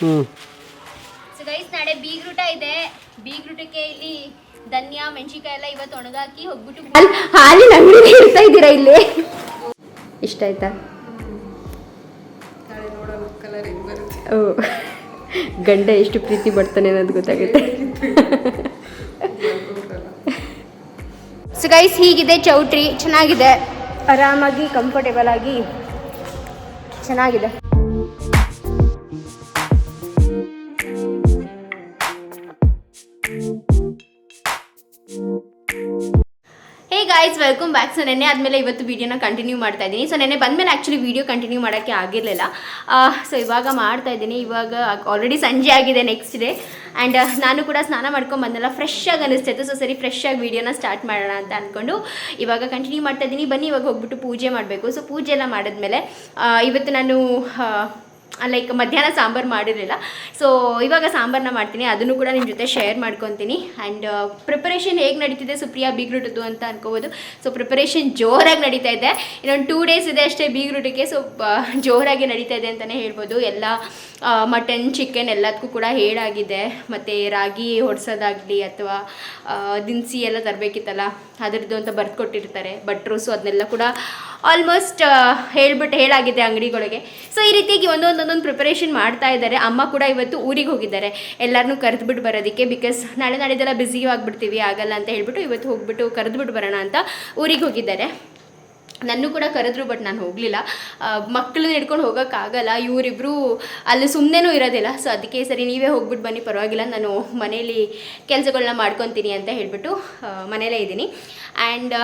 ಹ್ಞೂ so guys ನಾಳೆ ಬೀಗ್ರೂಟ ಇದೆ. ಬೀಗ್ರೂಟಕ್ಕೆ ಇಲ್ಲಿ ಧನ್ಯ ಮೆಣಸಿನ್ಕಾಯಿ ಎಲ್ಲ ಇವತ್ತು ಒಣಗಾಕಿ ಹೋಗ್ಬಿಟ್ಟು ಹಾಲಿನ ಅಂಗಡಿ ಇರ್ತಾ ಇದ್ದೀರಾ ಇಲ್ಲಿ? ಇಷ್ಟ ಆಯ್ತಾ? ಗಂಡ ಎಷ್ಟು ಪ್ರೀತಿ ಪಡ್ತಾನೆ ಅನ್ನೋದು ಗೊತ್ತಾಗುತ್ತೆ. ಸೊ ಗೈಸ್ ಹೀಗಿದೆ ಚೌಟ್ರಿ. ಚೆನ್ನಾಗಿದೆ. ಆರಾಮಾಗಿ ಕಂಫರ್ಟೇಬಲ್ ಆಗಿ ಚೆನ್ನಾಗಿದೆ. Hey guys welcome back so ನೆನ್ನೆ ಆದಮೇಲೆ ಇವತ್ತು ವೀಡಿಯೋನ ಕಂಟಿನ್ಯೂ ಮಾಡ್ತಾ ಇದ್ದೀನಿ. ಸೊ ನೆನ್ನೆ ಬಂದಮೇಲೆ ಆ್ಯಕ್ಚುಲಿ ವೀಡಿಯೋ ಕಂಟಿನ್ಯೂ ಮಾಡೋಕ್ಕೆ ಆಗಿರಲಿಲ್ಲ. ಸೊ ಇವಾಗ ಮಾಡ್ತಾ ಇದ್ದೀನಿ. ಇವಾಗ ಆಲ್ರೆಡಿ ಸಂಜೆ ಆಗಿದೆ ನೆಕ್ಸ್ಟ್ ಡೇ ಆ್ಯಂಡ್ ನಾನು ಕೂಡ ಸ್ನಾನ ಮಾಡ್ಕೊಂಡು ಬಂದಲ್ಲ ಫ್ರೆಶ್ ಆಗಿ ಅನಿಸ್ತಾಯಿತ್ತು ಸೊ ಸರಿ ಫ್ರೆಶ್ ಆಗಿ ವೀಡಿಯೋನ ಸ್ಟಾರ್ಟ್ ಮಾಡೋಣ ಅಂತ ಅಂದ್ಕೊಂಡು ಇವಾಗ ಕಂಟಿನ್ಯೂ ಮಾಡ್ತಾ ಇದ್ದೀನಿ. ಬನ್ನಿ, ಇವಾಗ ಹೋಗ್ಬಿಟ್ಟು ಪೂಜೆ ಮಾಡಬೇಕು. ಸೊ ಪೂಜೆ ಎಲ್ಲ ಮಾಡಿದ್ಮೇಲೆ ಇವತ್ತು ನಾನು ಲೈಕ್ ಮಧ್ಯಾಹ್ನ ಸಾಂಬಾರು ಮಾಡಿರಲಿಲ್ಲ. ಸೊ ಇವಾಗ ಸಾಂಬಾರನ್ನ ಮಾಡ್ತೀನಿ. ಅದನ್ನು ಕೂಡ ನಿಮ್ಮ ಜೊತೆ ಶೇರ್ ಮಾಡ್ಕೊತೀನಿ. ಆ್ಯಂಡ್ ಪ್ರಿಪರೇಷನ್ ಹೇಗೆ ನಡೀತಿದೆ ಸುಪ್ರಿಯಾ ಬೀಗ್ರೂಟದ್ದು ಅಂತ ಅನ್ಕೋಬೋದು. ಸೊ ಪ್ರಿಪರೇಷನ್ ಜೋರಾಗಿ ನಡೀತಾ ಇದೆ. ಇನ್ನೊಂದು ಟೂ ಡೇಸ್ ಇದೆ ಅಷ್ಟೇ ಬೀಗ್ರೂಟಿಗೆ ಸೊ ಜೋರಾಗಿ ನಡೀತಾ ಇದೆ ಅಂತಲೇ ಹೇಳ್ಬೋದು. ಎಲ್ಲ ಮಟನ್ ಚಿಕನ್ ಎಲ್ಲದಕ್ಕೂ ಕೂಡ ಹೇಳಾಗಿದೆ ಮತ್ತು ರಾಗಿ ಹೊಡ್ಸೋದಾಗಲಿ ಅಥವಾ ದಿನಸಿ ಎಲ್ಲ ತರಬೇಕಿತ್ತಲ್ಲ, ಅದರದ್ದು ಅಂತ ಬರ್ಕೊಟ್ಟಿರ್ತಾರೆ ಭಟ್ರು ಸೊ ಅದನ್ನೆಲ್ಲ ಕೂಡ ಆಲ್ಮೋಸ್ಟ್ ಹೇಳ್ಬಿಟ್ಟು ಹೇಳಾಗಿದೆ ಅಂಗಡಿಗಳಿಗೆ. ಸೊ ಈ ರೀತಿಯಾಗಿ ಒಂದೊಂದು ಒಂದೊಂದು ಪ್ರಿಪರೇಷನ್ ಮಾಡ್ತಾ ಇದ್ದಾರೆ. ಅಮ್ಮ ಕೂಡ ಇವತ್ತು ಊರಿಗೆ ಹೋಗಿದ್ದಾರೆ. ಎಲ್ಲರನ್ನೂ ಕರೆದ್ಬಿಟ್ಟು ಬರೋದಕ್ಕೆ ಬಿಕಾಸ್ ನಾಳೆ ನಾಡಿದೆಲ್ಲ ಬ್ಯುಸಿ ಆಗಿಬಿಡ್ತೀವಿ, ಆಗಲ್ಲ ಅಂತ ಹೇಳ್ಬಿಟ್ಟು ಇವತ್ತು ಹೋಗ್ಬಿಟ್ಟು ಕರೆದ್ಬಿಟ್ಟು ಬರೋಣ ಅಂತ ಊರಿಗೆ ಹೋಗಿದ್ದಾರೆ. ನನ್ನೂ ಕೂಡ ಕರೆದ್ರು ಬಟ್ ನಾನು ಹೋಗಲಿಲ್ಲ. ಮಕ್ಕಳನ್ನ ಹಿಡ್ಕೊಂಡು ಹೋಗೋಕ್ಕಾಗಲ್ಲ. ಇವರಿಬ್ಬರು ಅಲ್ಲಿ ಸುಮ್ಮನೆನೂ ಇರೋದಿಲ್ಲ. ಸೊ ಅದಕ್ಕೆ ಸರಿ ನೀವೇ ಹೋಗ್ಬಿಟ್ಟು ಬನ್ನಿ, ಪರವಾಗಿಲ್ಲ. ನಾನು ಮನೇಲಿ ಕೆಲಸಗಳನ್ನ ಮಾಡ್ಕೊತೀನಿ ಅಂತ ಹೇಳಿಬಿಟ್ಟು ಮನೇಲೇ ಇದ್ದೀನಿ. ಆ್ಯಂಡ್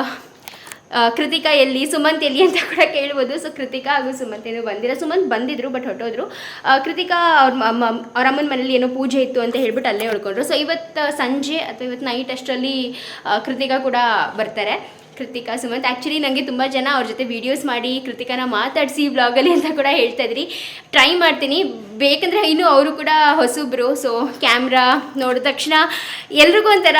ಕೃತಿಕಾ ಎಲ್ಲಿ, ಸುಮಂತ್ ಎಲ್ಲಿ ಅಂತ ಕೂಡ ಕೇಳ್ಬೋದು. ಸೊ ಕೃತಿಕಾ ಹಾಗೂ ಸುಮಂತ್ ಏನು ಬಂದಿಲ್ಲ. ಸುಮಂತ್ ಬಂದಿದ್ರು ಬಟ್ ಹೊಟ್ಟೋದ್ರು ಕೃತಿಕಾ ಅವ್ರ ಅವ್ರ ಅಮ್ಮನ ಮನೇಲಿ ಏನೋ ಪೂಜೆ ಇತ್ತು ಅಂತ ಹೇಳ್ಬಿಟ್ಟು ಅಲ್ಲೇ ಉಳ್ಕೊಂಡ್ರು. ಸೊ ಇವತ್ತು ಸಂಜೆ ಅಥವಾ ಇವತ್ತು ನೈಟ್ ಅಷ್ಟರಲ್ಲಿ ಕೃತಿಕಾ ಕೂಡ ಬರ್ತಾರೆ. ಕೃತಿಕಾ, ಸುಮಂತ್. ಆ್ಯಕ್ಚುಲಿ ನನಗೆ ತುಂಬ ಜನ ಅವ್ರ ಜೊತೆ ವೀಡಿಯೋಸ್ ಮಾಡಿ ಕೃತಿಕಾನ ಮಾತಾಡಿಸಿ ಬ್ಲಾಗಲ್ಲಿ ಅಂತ ಕೂಡ ಹೇಳ್ತಾ ಇದ್ರಿ. ಟ್ರೈ ಮಾಡ್ತೀನಿ. ಬೇಕಂದರೆ ಇನ್ನು ಅವರು ಕೂಡ ಹೊಸಬ್ರು. ಸೊ ಕ್ಯಾಮ್ರಾ ನೋಡಿದ ತಕ್ಷಣ ಎಲ್ರಿಗೂ ಒಂಥರ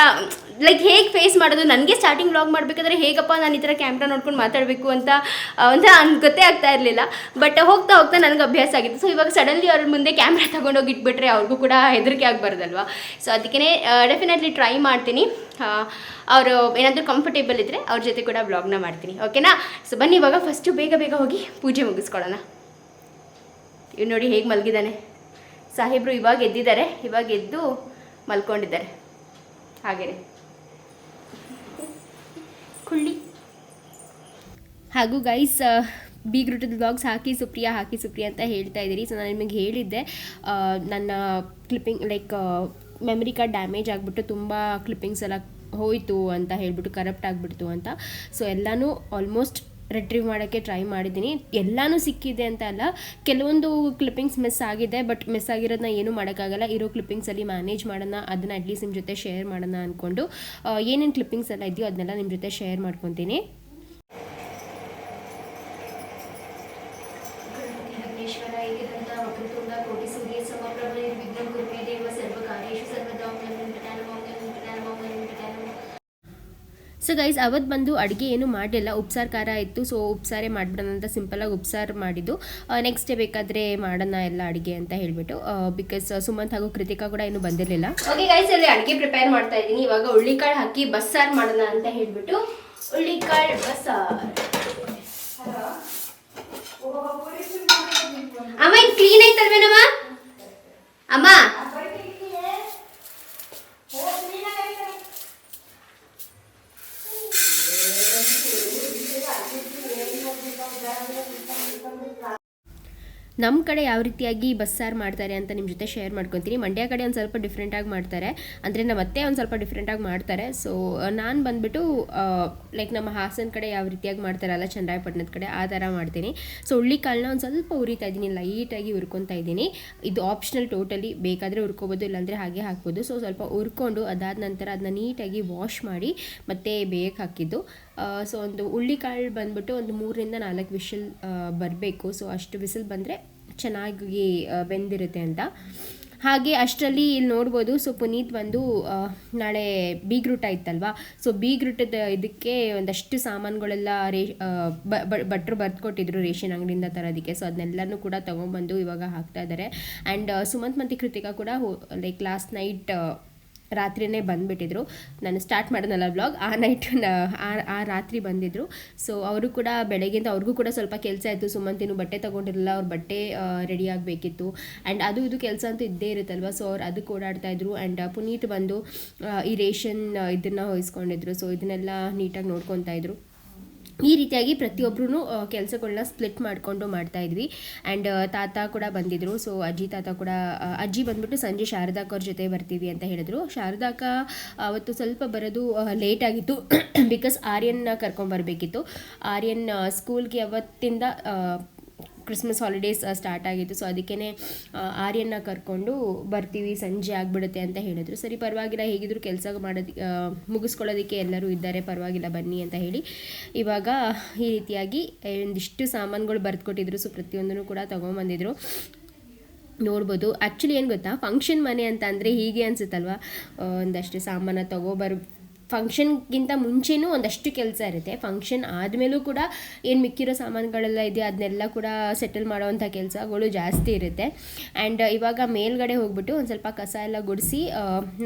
ಲೈಕ್ ಹೇಗೆ ಫೇಸ್ ಮಾಡೋದು? ನನಗೆ ಸ್ಟಾರ್ಟಿಂಗ್ ವ್ಲಾಗ್ ಮಾಡಬೇಕಾದ್ರೆ ಹೇಗಪ್ಪ ನಾನು ಈ ಥರ ಕ್ಯಾಮ್ರಾ ನೋಡ್ಕೊಂಡು ಮಾತಾಡಬೇಕು ಅಂತ ಅಂದರೆ ಅನ್, ಗೊತ್ತೇ ಆಗ್ತಾ ಇರಲಿಲ್ಲ. ಬಟ್ ಹೋಗ್ತಾ ಹೋಗ್ತಾ ನನಗೆ ಅಭ್ಯಾಸ ಆಗಿತ್ತು. ಸೊ ಇವಾಗ ಸಡನ್ಲಿ ಅವ್ರ ಮುಂದೆ ಕ್ಯಾಮ್ರಾ ತಗೊಂಡೋಗಿ ಇಟ್ಬಿಟ್ರೆ ಅವ್ರಿಗೂ ಕೂಡ ಹೆದರಿಕೆ ಆಗಬಾರ್ದಲ್ವಾ? ಸೊ ಅದಕ್ಕೆ ಡೆಫಿನೆಟ್ಲಿ ಟ್ರೈ ಮಾಡ್ತೀನಿ. ಅವರು ಏನಾದರೂ ಕಂಫರ್ಟೇಬಲ್ ಇದ್ದರೆ ಅವ್ರ ಜೊತೆ ಕೂಡ ವ್ಲಾಗ್ನ ಮಾಡ್ತೀನಿ. ಓಕೆನಾ ಸೊ ಬನ್ನಿ ಇವಾಗ ಫಸ್ಟು ಬೇಗ ಬೇಗ ಹೋಗಿ ಪೂಜೆ ಮುಗಿಸ್ಕೊಳ್ಳೋಣ. ಇವ್ ನೋಡಿ ಹೇಗೆ ಮಲಗಿದ್ದಾನೆ ಸಾಹೇಬರು ಇವಾಗ ಎದ್ದಿದ್ದಾರೆ. ಇವಾಗ ಎದ್ದು ಮಲ್ಕೊಂಡಿದ್ದಾರೆ. ಹಾಗೇನೆ. ಕುಳ್ಳಿ ಹಾಗೂ ಗೈಸ್ ಬೀಗ್ರೂಟದ ಬ್ಲಾಗ್ಸ್ ಹಾಕಿ ಸುಪ್ರಿಯಾ ಹಾಕಿ ಸುಪ್ರಿಯಾ ಅಂತ ಹೇಳ್ತಾ ಇದ್ದೀರಿ. ಸೊ ನಾನು ನಿಮಗೆ ಹೇಳಿದ್ದೆ ನನ್ನ clipping like memory card damage ಆಗಿಬಿಟ್ಟು ತುಂಬ ಕ್ಲಿಪ್ಪಿಂಗ್ಸ್ ಎಲ್ಲ ಹೋಯಿತು ಅಂತ ಹೇಳ್ಬಿಟ್ಟು ಕರಪ್ಟ್ ಆಗಿಬಿಡ್ತು ಅಂತ. ಸೊ ಎಲ್ಲನೂ ಆಲ್ಮೋಸ್ಟ್ ರಿಟ್ರೀವ್ ಮಾಡೋಕ್ಕೆ ಟ್ರೈ ಮಾಡಿದ್ದೀನಿ. ಎಲ್ಲನೂ ಸಿಕ್ಕಿದೆ ಅಂತ ಅಲ್ಲ, ಕೆಲವೊಂದು ಕ್ಲಿಪ್ಪಿಂಗ್ಸ್ ಮಿಸ್ ಆಗಿದೆ ಬಟ್ ಮಿಸ್ ಆಗಿರೋದನ್ನ ಏನೂ ಮಾಡೋಕ್ಕಾಗಲ್ಲ. ಇರೋ ಕ್ಲಿಪ್ಪಿಂಗ್ಸಲ್ಲಿ ಮ್ಯಾನೇಜ್ ಮಾಡೋಣ, ಅದನ್ನ ಅಟ್ಲೀಸ್ಟ್ ನಿಮ್ಮ ಜೊತೆ ಶೇರ್ ಮಾಡೋಣ ಅಂದ್ಕೊಂಡು ಏನೇನು ಕ್ಲಿಪ್ಪಿಂಗ್ಸ್ ಎಲ್ಲ ಇದೆಯೋ ಅದನ್ನೆಲ್ಲ ನಿಮ್ಮ ಜೊತೆ ಶೇರ್ ಮಾಡ್ಕೊತೀನಿ. ಸೊ ಗೈಸ್ ಅವತ್ತು ಬಂದು ಅಡುಗೆ ಏನು ಮಾಡಲಿಲ್ಲ. ಉಪ್ಸಾರು ಖಾರ ಇತ್ತು. ಸೊ ಉಪ್ಸಾರೇ ಮಾಡಿಬಿಡೋಣ ಅಂತ ಸಿಂಪಲಾಗಿ ಉಪ್ಸಾರು ಮಾಡಿದ್ದು. ನೆಕ್ಸ್ಟ್ ಡೇ ಬೇಕಾದರೆ ಮಾಡೋಣ ಎಲ್ಲ ಅಡುಗೆ ಅಂತ ಹೇಳಿಬಿಟ್ಟು. ಬಿಕಾಸ್ ಸುಮಂತ್ ಹಾಗೂ ಕೃತಿಕಾ ಕೂಡ ಏನು ಬಂದಿರಲಿಲ್ಲ. ಓಕೆ ಗೈಸ್ ಅಲ್ಲಿ ಅಡುಗೆ ಪ್ರಿಪೇರ್ ಮಾಡ್ತಾ ಇದ್ದೀನಿ. ಇವಾಗ ಹುಳ್ಳಿಕಾಳು ಹಾಕಿ ಬಸ್ಸಾರು ಮಾಡೋಣ ಅಂತ ಹೇಳಿಬಿಟ್ಟು. ಹುಳ್ಳಿಕಾಳು ಬಸ್ಸಾರು. ಅಮ್ಮ, ಇದು ಕ್ಲೀನ್ ಐತಲ್ವೇನಮ್ಮ? ಅಮ್ಮ ನಮ್ಮ ಕಡೆ ಯಾವ ರೀತಿಯಾಗಿ ಬಸ್ಸಾರು ಮಾಡ್ತಾರೆ ಅಂತ ನಿಮ್ಮ ಜೊತೆ ಶೇರ್ ಮಾಡ್ಕೊತೀನಿ. ಮಂಡ್ಯ ಕಡೆ ಒಂದು ಸ್ವಲ್ಪ ಡಿಫ್ರೆಂಟಾಗಿ ಮಾಡ್ತಾರೆ. ಅಂದರೆ ನಮ್ಮ ಅತ್ತೆ ಒಂದು ಸ್ವಲ್ಪ ಡಿಫ್ರೆಂಟಾಗಿ ಮಾಡ್ತಾರೆ. ಸೊ ನಾನು ಬಂದುಬಿಟ್ಟು ಲೈಕ್ ನಮ್ಮ ಹಾಸನ ಕಡೆ ಯಾವ ರೀತಿಯಾಗಿ ಮಾಡ್ತಾರಲ್ಲ ಚಂದ್ರಾಯಪಟ್ಟಣದ ಕಡೆ ಆ ಥರ ಮಾಡ್ತೀನಿ. ಸೊ ಹುಳ್ಳಿಕಾಳನ್ನ ಒಂದು ಸ್ವಲ್ಪ ಉರಿತಾ ಇದ್ದೀನಿ. ಲೈಟಾಗಿ ಉರ್ಕೊತಾ ಇದ್ದೀನಿ. ಇದು ಆಪ್ಷನಲ್ ಟೋಟಲಿ ಬೇಕಾದರೆ ಹುರ್ಕೋಬೋದು, ಇಲ್ಲಾಂದರೆ ಹಾಗೆ ಹಾಕ್ಬೋದು. ಸೊ ಸ್ವಲ್ಪ ಉರ್ಕೊಂಡು ಅದಾದ ನಂತರ ಅದನ್ನ ನೀಟಾಗಿ ವಾಶ್ ಮಾಡಿ ಮತ್ತೆ ಬೇಯಕ್ಕೆ ಹಾಕಿದ್ದು. ಸೊ ಒಂದು ಹುಳ್ಳಿಕಾಳು ಬಂದ್ಬಿಟ್ಟು ಒಂದು ಮೂರರಿಂದ ನಾಲ್ಕು ವಿಷಲ್ ಬರಬೇಕು. ಸೊ ಅಷ್ಟು ವಿಸಿಲ್ ಬಂದರೆ ಚೆನ್ನಾಗಿ ಬೆಂದಿರುತ್ತೆ ಅಂತ. ಹಾಗೆ ಅಷ್ಟರಲ್ಲಿ ಇಲ್ಲಿ ನೋಡ್ಬೋದು ಸೊ ಪುನೀತ್ ಬಂದು ನಾಳೆ ಬೀಗ್ರೂಟ ಇತ್ತಲ್ವಾ? ಸೊ ಬೀಗ್ರೂಟದ ಇದಕ್ಕೆ ಒಂದಷ್ಟು ಸಾಮಾನುಗಳೆಲ್ಲ ರೇ ಭಟ್ರು ಬರ್ದುಕೊಟ್ಟಿದ್ರು ರೇಷನ್ ಅಂಗಡಿಯಿಂದ ತರೋದಕ್ಕೆ. ಸೊ ಅದನ್ನೆಲ್ಲನೂ ಕೂಡ ತೊಗೊಂಬಂದು ಇವಾಗ ಹಾಕ್ತಾ ಇದ್ದಾರೆ ಆ್ಯಂಡ್ ಸುಮಂತ್ ಮತ್ತು ಕೃತಿಕಾ ಕೂಡ ಲೈಕ್ ಲಾಸ್ಟ್ ನೈಟ್ ರಾತ್ರಿನೇ ಬಂದುಬಿಟ್ಟಿದ್ರು. ನಾನು ಸ್ಟಾರ್ಟ್ ಮಾಡೋದಲ್ಲ ಬ್ಲಾಗ್ ಆ ನೈಟ್ ಆ ರಾತ್ರಿ ಬಂದಿದ್ರು. ಸೊ ಅವರು ಕೂಡ ಬೆಳಗ್ಗೆಯಿಂದ ಅವ್ರಿಗೂ ಕೂಡ ಸ್ವಲ್ಪ ಕೆಲಸ ಆಯಿತು ಸುಮಂತಿನು ಬಟ್ಟೆ ತೊಗೊಂಡಿರಲಿಲ್ಲ, ಅವ್ರ ಬಟ್ಟೆ ರೆಡಿ ಆಗಬೇಕಿತ್ತು. ಆ್ಯಂಡ್ ಅದು ಇದು ಕೆಲಸ ಅಂತೂ ಇದ್ದೇ ಇರುತ್ತಲ್ವ? ಸೊ ಅವ್ರು ಅದಕ್ಕೆ ಓಡಾಡ್ತಾ ಇದ್ರು. ಆ್ಯಂಡ್ ಪುನೀತ್ ಬಂದು ಈ ರೇಷನ್ ಇದನ್ನು ವಹಿಸ್ಕೊಂಡಿದ್ರು ಸೊ ಇದನ್ನೆಲ್ಲ ನೀಟಾಗಿ ನೋಡ್ಕೊತಾ ಇದ್ರು. ಈ ರೀತಿಯಾಗಿ ಪ್ರತಿಯೊಬ್ಬರೂ ಕೆಲಸಗಳನ್ನ ಸ್ಪ್ಲಿಟ್ ಮಾಡಿಕೊಂಡು ಮಾಡ್ತಾ ಇದ್ವಿ. ಆ್ಯಂಡ್ ತಾತ ಕೂಡ ಬಂದಿದ್ರು. ಸೊ ಅಜ್ಜಿ, ತಾತ ಕೂಡ ಅಜ್ಜಿ ಬಂದ್ಬಿಟ್ಟು ಸಂಜೆ ಶಾರದಾಕ್ ಅವ್ರ ಜೊತೆ ಬರ್ತೀವಿ ಅಂತ ಹೇಳಿದ್ರು. ಶಾರದಾಕ ಅವತ್ತು ಸ್ವಲ್ಪ ಬರೋದು ಲೇಟ್ ಆಗಿತ್ತು. ಬಿಕಾಸ್ ಆರ್ಯನ್ನ ಕರ್ಕೊಂಬರ್ಬೇಕಿತ್ತು ಆರ್ಯನ್ ಸ್ಕೂಲ್ಗೆ ಅವತ್ತಿಂದ ಕ್ರಿಸ್ಮಸ್ ಹಾಲಿಡೇಸ್ ಸ್ಟಾರ್ಟ್ ಆಗಿತ್ತು. ಸೊ ಅದಕ್ಕೇ ಆರ್ಯನ್ನ ಕರ್ಕೊಂಡು ಬರ್ತೀವಿ, ಸಂಜೆ ಆಗಿಬಿಡುತ್ತೆ ಅಂತ ಹೇಳಿದ್ರು. ಸರಿ, ಪರವಾಗಿಲ್ಲ, ಹೇಗಿದ್ರು ಕೆಲಸ ಮಾಡೋದು ಮುಗಿಸ್ಕೊಳ್ಳೋದಕ್ಕೆ ಎಲ್ಲರೂ ಇದ್ದಾರೆ, ಪರವಾಗಿಲ್ಲ, ಬನ್ನಿ ಅಂತ ಹೇಳಿ. ಇವಾಗ, ಈ ರೀತಿಯಾಗಿ ಒಂದಿಷ್ಟು ಸಾಮಾನುಗಳು ಬರೆದುಕೊಟ್ಟಿದ್ರು. ಸೊ ಪ್ರತಿಯೊಂದನ್ನು ಕೂಡ ತೊಗೊಂಬಂದಿದ್ರು. ನೋಡ್ಬೋದು. ಆ್ಯಕ್ಚುಲಿ ಏನು ಗೊತ್ತಾ? ಫಂಕ್ಷನ್ ಮನೆ ಅಂತ ಅಂದರೆ ಹೀಗೆ ಅನ್ಸುತ್ತಲ್ವಾ? ಒಂದಷ್ಟು ಸಾಮಾನು ತಗೋಬರ್ ಫಂಕ್ಷನ್ಗಿಂತ ಮುಂಚೆನೂ ಒಂದಷ್ಟು ಕೆಲಸ ಇರುತ್ತೆ. ಫಂಕ್ಷನ್ ಆದಮೇಲೂ ಕೂಡ ಏನು ಮಿಕ್ಕಿರೋ ಸಾಮಾನುಗಳೆಲ್ಲ ಇದೆ ಅದನ್ನೆಲ್ಲ ಕೂಡ ಸೆಟಲ್ ಮಾಡೋವಂಥ ಕೆಲಸಗಳು ಜಾಸ್ತಿ ಇರುತ್ತೆ. ಆ್ಯಂಡ್ ಇವಾಗ ಮೇಲ್ಗಡೆ ಹೋಗ್ಬಿಟ್ಟು ಒಂದು ಸ್ವಲ್ಪ ಕಸ ಎಲ್ಲ ಗುಡಿಸಿ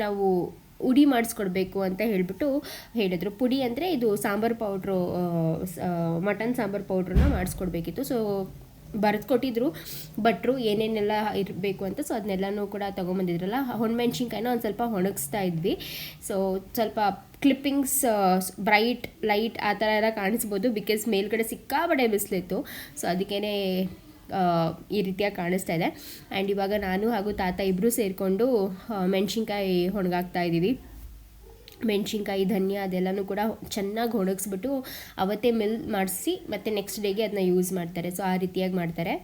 ನಾವು ಉಡಿ ಮಾಡಿಸ್ಕೊಡ್ಬೇಕು ಅಂತ ಹೇಳಿಬಿಟ್ಟು ಹೇಳಿದರು. ಪುಡಿ ಅಂದರೆ ಇದು ಸಾಂಬಾರು ಪೌಡ್ರು ಮಟನ್ ಸಾಂಬಾರು ಪೌಡ್ರನ್ನ ಮಾಡಿಸ್ಕೊಡ್ಬೇಕಿತ್ತು. ಸೊ ಬರೆದು ಕೊಟ್ಟಿದ್ರು ಭಟ್ರು ಏನೇನೆಲ್ಲ ಇರಬೇಕು ಅಂತ ಸೊ ಅದನ್ನೆಲ್ಲನೂ ಕೂಡ ತೊಗೊಂಬಂದಿದ್ರಲ್ಲ. ಹೊಣಮೆಣ್ಸಿನ್ಕಾಯಿನ ಒಂದು ಸ್ವಲ್ಪ ಒಣಗಿಸ್ತಾ ಇದ್ವಿ. ಸೊ ಸ್ವಲ್ಪ ಕ್ಲಿಪ್ಪಿಂಗ್ಸ್ ಬ್ರೈಟ್ ಲೈಟ್ ಆ ಥರ ಎಲ್ಲ ಕಾಣಿಸ್ಬೋದು. ಬಿಕಾಸ್ ಮೇಲ್ಗಡೆ ಸಿಕ್ಕಾಬಡೆ ಬಿಸಿಲಿತ್ತು. ಸೊ ಅದಕ್ಕೇ ಈ ರೀತಿಯಾಗಿ ಕಾಣಿಸ್ತಾ ಇದೆ. ಆ್ಯಂಡ್ ಇವಾಗ ನಾನು ಹಾಗೂ ತಾತ ಇಬ್ಬರು ಸೇರಿಕೊಂಡು ಮೆಣಸಿನ್ಕಾಯಿ ಒಣಗಾಕ್ತಾ ಇದ್ದೀವಿ. ಮೆಣಸಿನ್ಕಾಯಿ, ಧನ್ಯ ಅದೆಲ್ಲನೂ ಕೂಡ ಚೆನ್ನಾಗಿ ಒಣಗಿಸ್ಬಿಟ್ಟು ಅವತ್ತೇ ಮಿಲ್ ಮಾಡಿಸಿ ಮತ್ತು ನೆಕ್ಸ್ಟ್ ಡೇಗೆ ಅದನ್ನ ಯೂಸ್ ಮಾಡ್ತಾರೆ. ಸೊ ಆ ರೀತಿಯಾಗಿ ಮಾಡ್ತಾರೆ.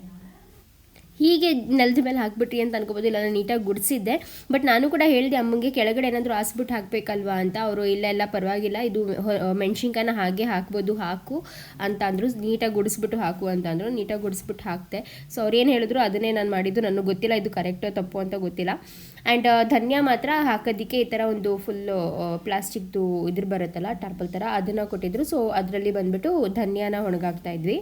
ಹೀಗೆ ನೆಲದ ಮೇಲೆ ಹಾಕ್ಬಿಟ್ರಿ ಅಂತ ಅನ್ಕೋಬೋದು ಇಲ್ಲ ನಾನು ನೀಟಾಗಿ ಗುಡಿಸಿದ್ದೆ. ಬಟ್ ನಾನು ಕೂಡ ಹೇಳಿದೆ, ಅಮ್ಮಂಗೆ ಕೆಳಗಡೆ ಏನಾದರೂ ಹಾಸ್ಬಿಟ್ಟು ಹಾಕಬೇಕಲ್ವಾ? ಅಂತ. ಅವರು, ಇಲ್ಲ ಎಲ್ಲ ಪರವಾಗಿಲ್ಲ. ಇದು ಮೆಣಸಿನ್ಕಾಯಿನ ಹಾಗೆ ಹಾಕ್ಬೋದು, ಹಾಕು ಅಂತ ಅಂದರು ನೀಟಾಗಿ ಗುಡಿಸ್ಬಿಟ್ಟು ಹಾಕು ಅಂತ ಅಂದರು ನೀಟಾಗಿ ಗುಡಿಸ್ಬಿಟ್ಟು ಹಾಕ್ತೆ ಸೊ ಅವ್ರು ಏನು ಹೇಳಿದ್ರು, ಅದನ್ನೇ ನಾನು ಮಾಡಿದ್ದು. ನನಗೆ ಗೊತ್ತಿಲ್ಲ ಇದು ಕರೆಕ್ಟೋ, ತಪ್ಪು ಅಂತ ಗೊತ್ತಿಲ್ಲ. ಆ್ಯಂಡ್ ಧನ್ಯ ಮಾತ್ರ ಹಾಕೋದಕ್ಕೆ ಈ ಥರ ಒಂದು ಫುಲ್ಲು ಪ್ಲಾಸ್ಟಿಕ್ದು ಇದ್ರ ಬರುತ್ತಲ್ಲ, ಟಾರ್ಪಲ್ ಥರ ಅದನ್ನು ಕೊಟ್ಟಿದ್ರು. ಸೊ ಅದರಲ್ಲಿ ಬಂದುಬಿಟ್ಟು ಧನ್ಯಾನ ಒಣಗಾಕ್ತಾ ಇದ್ವಿ.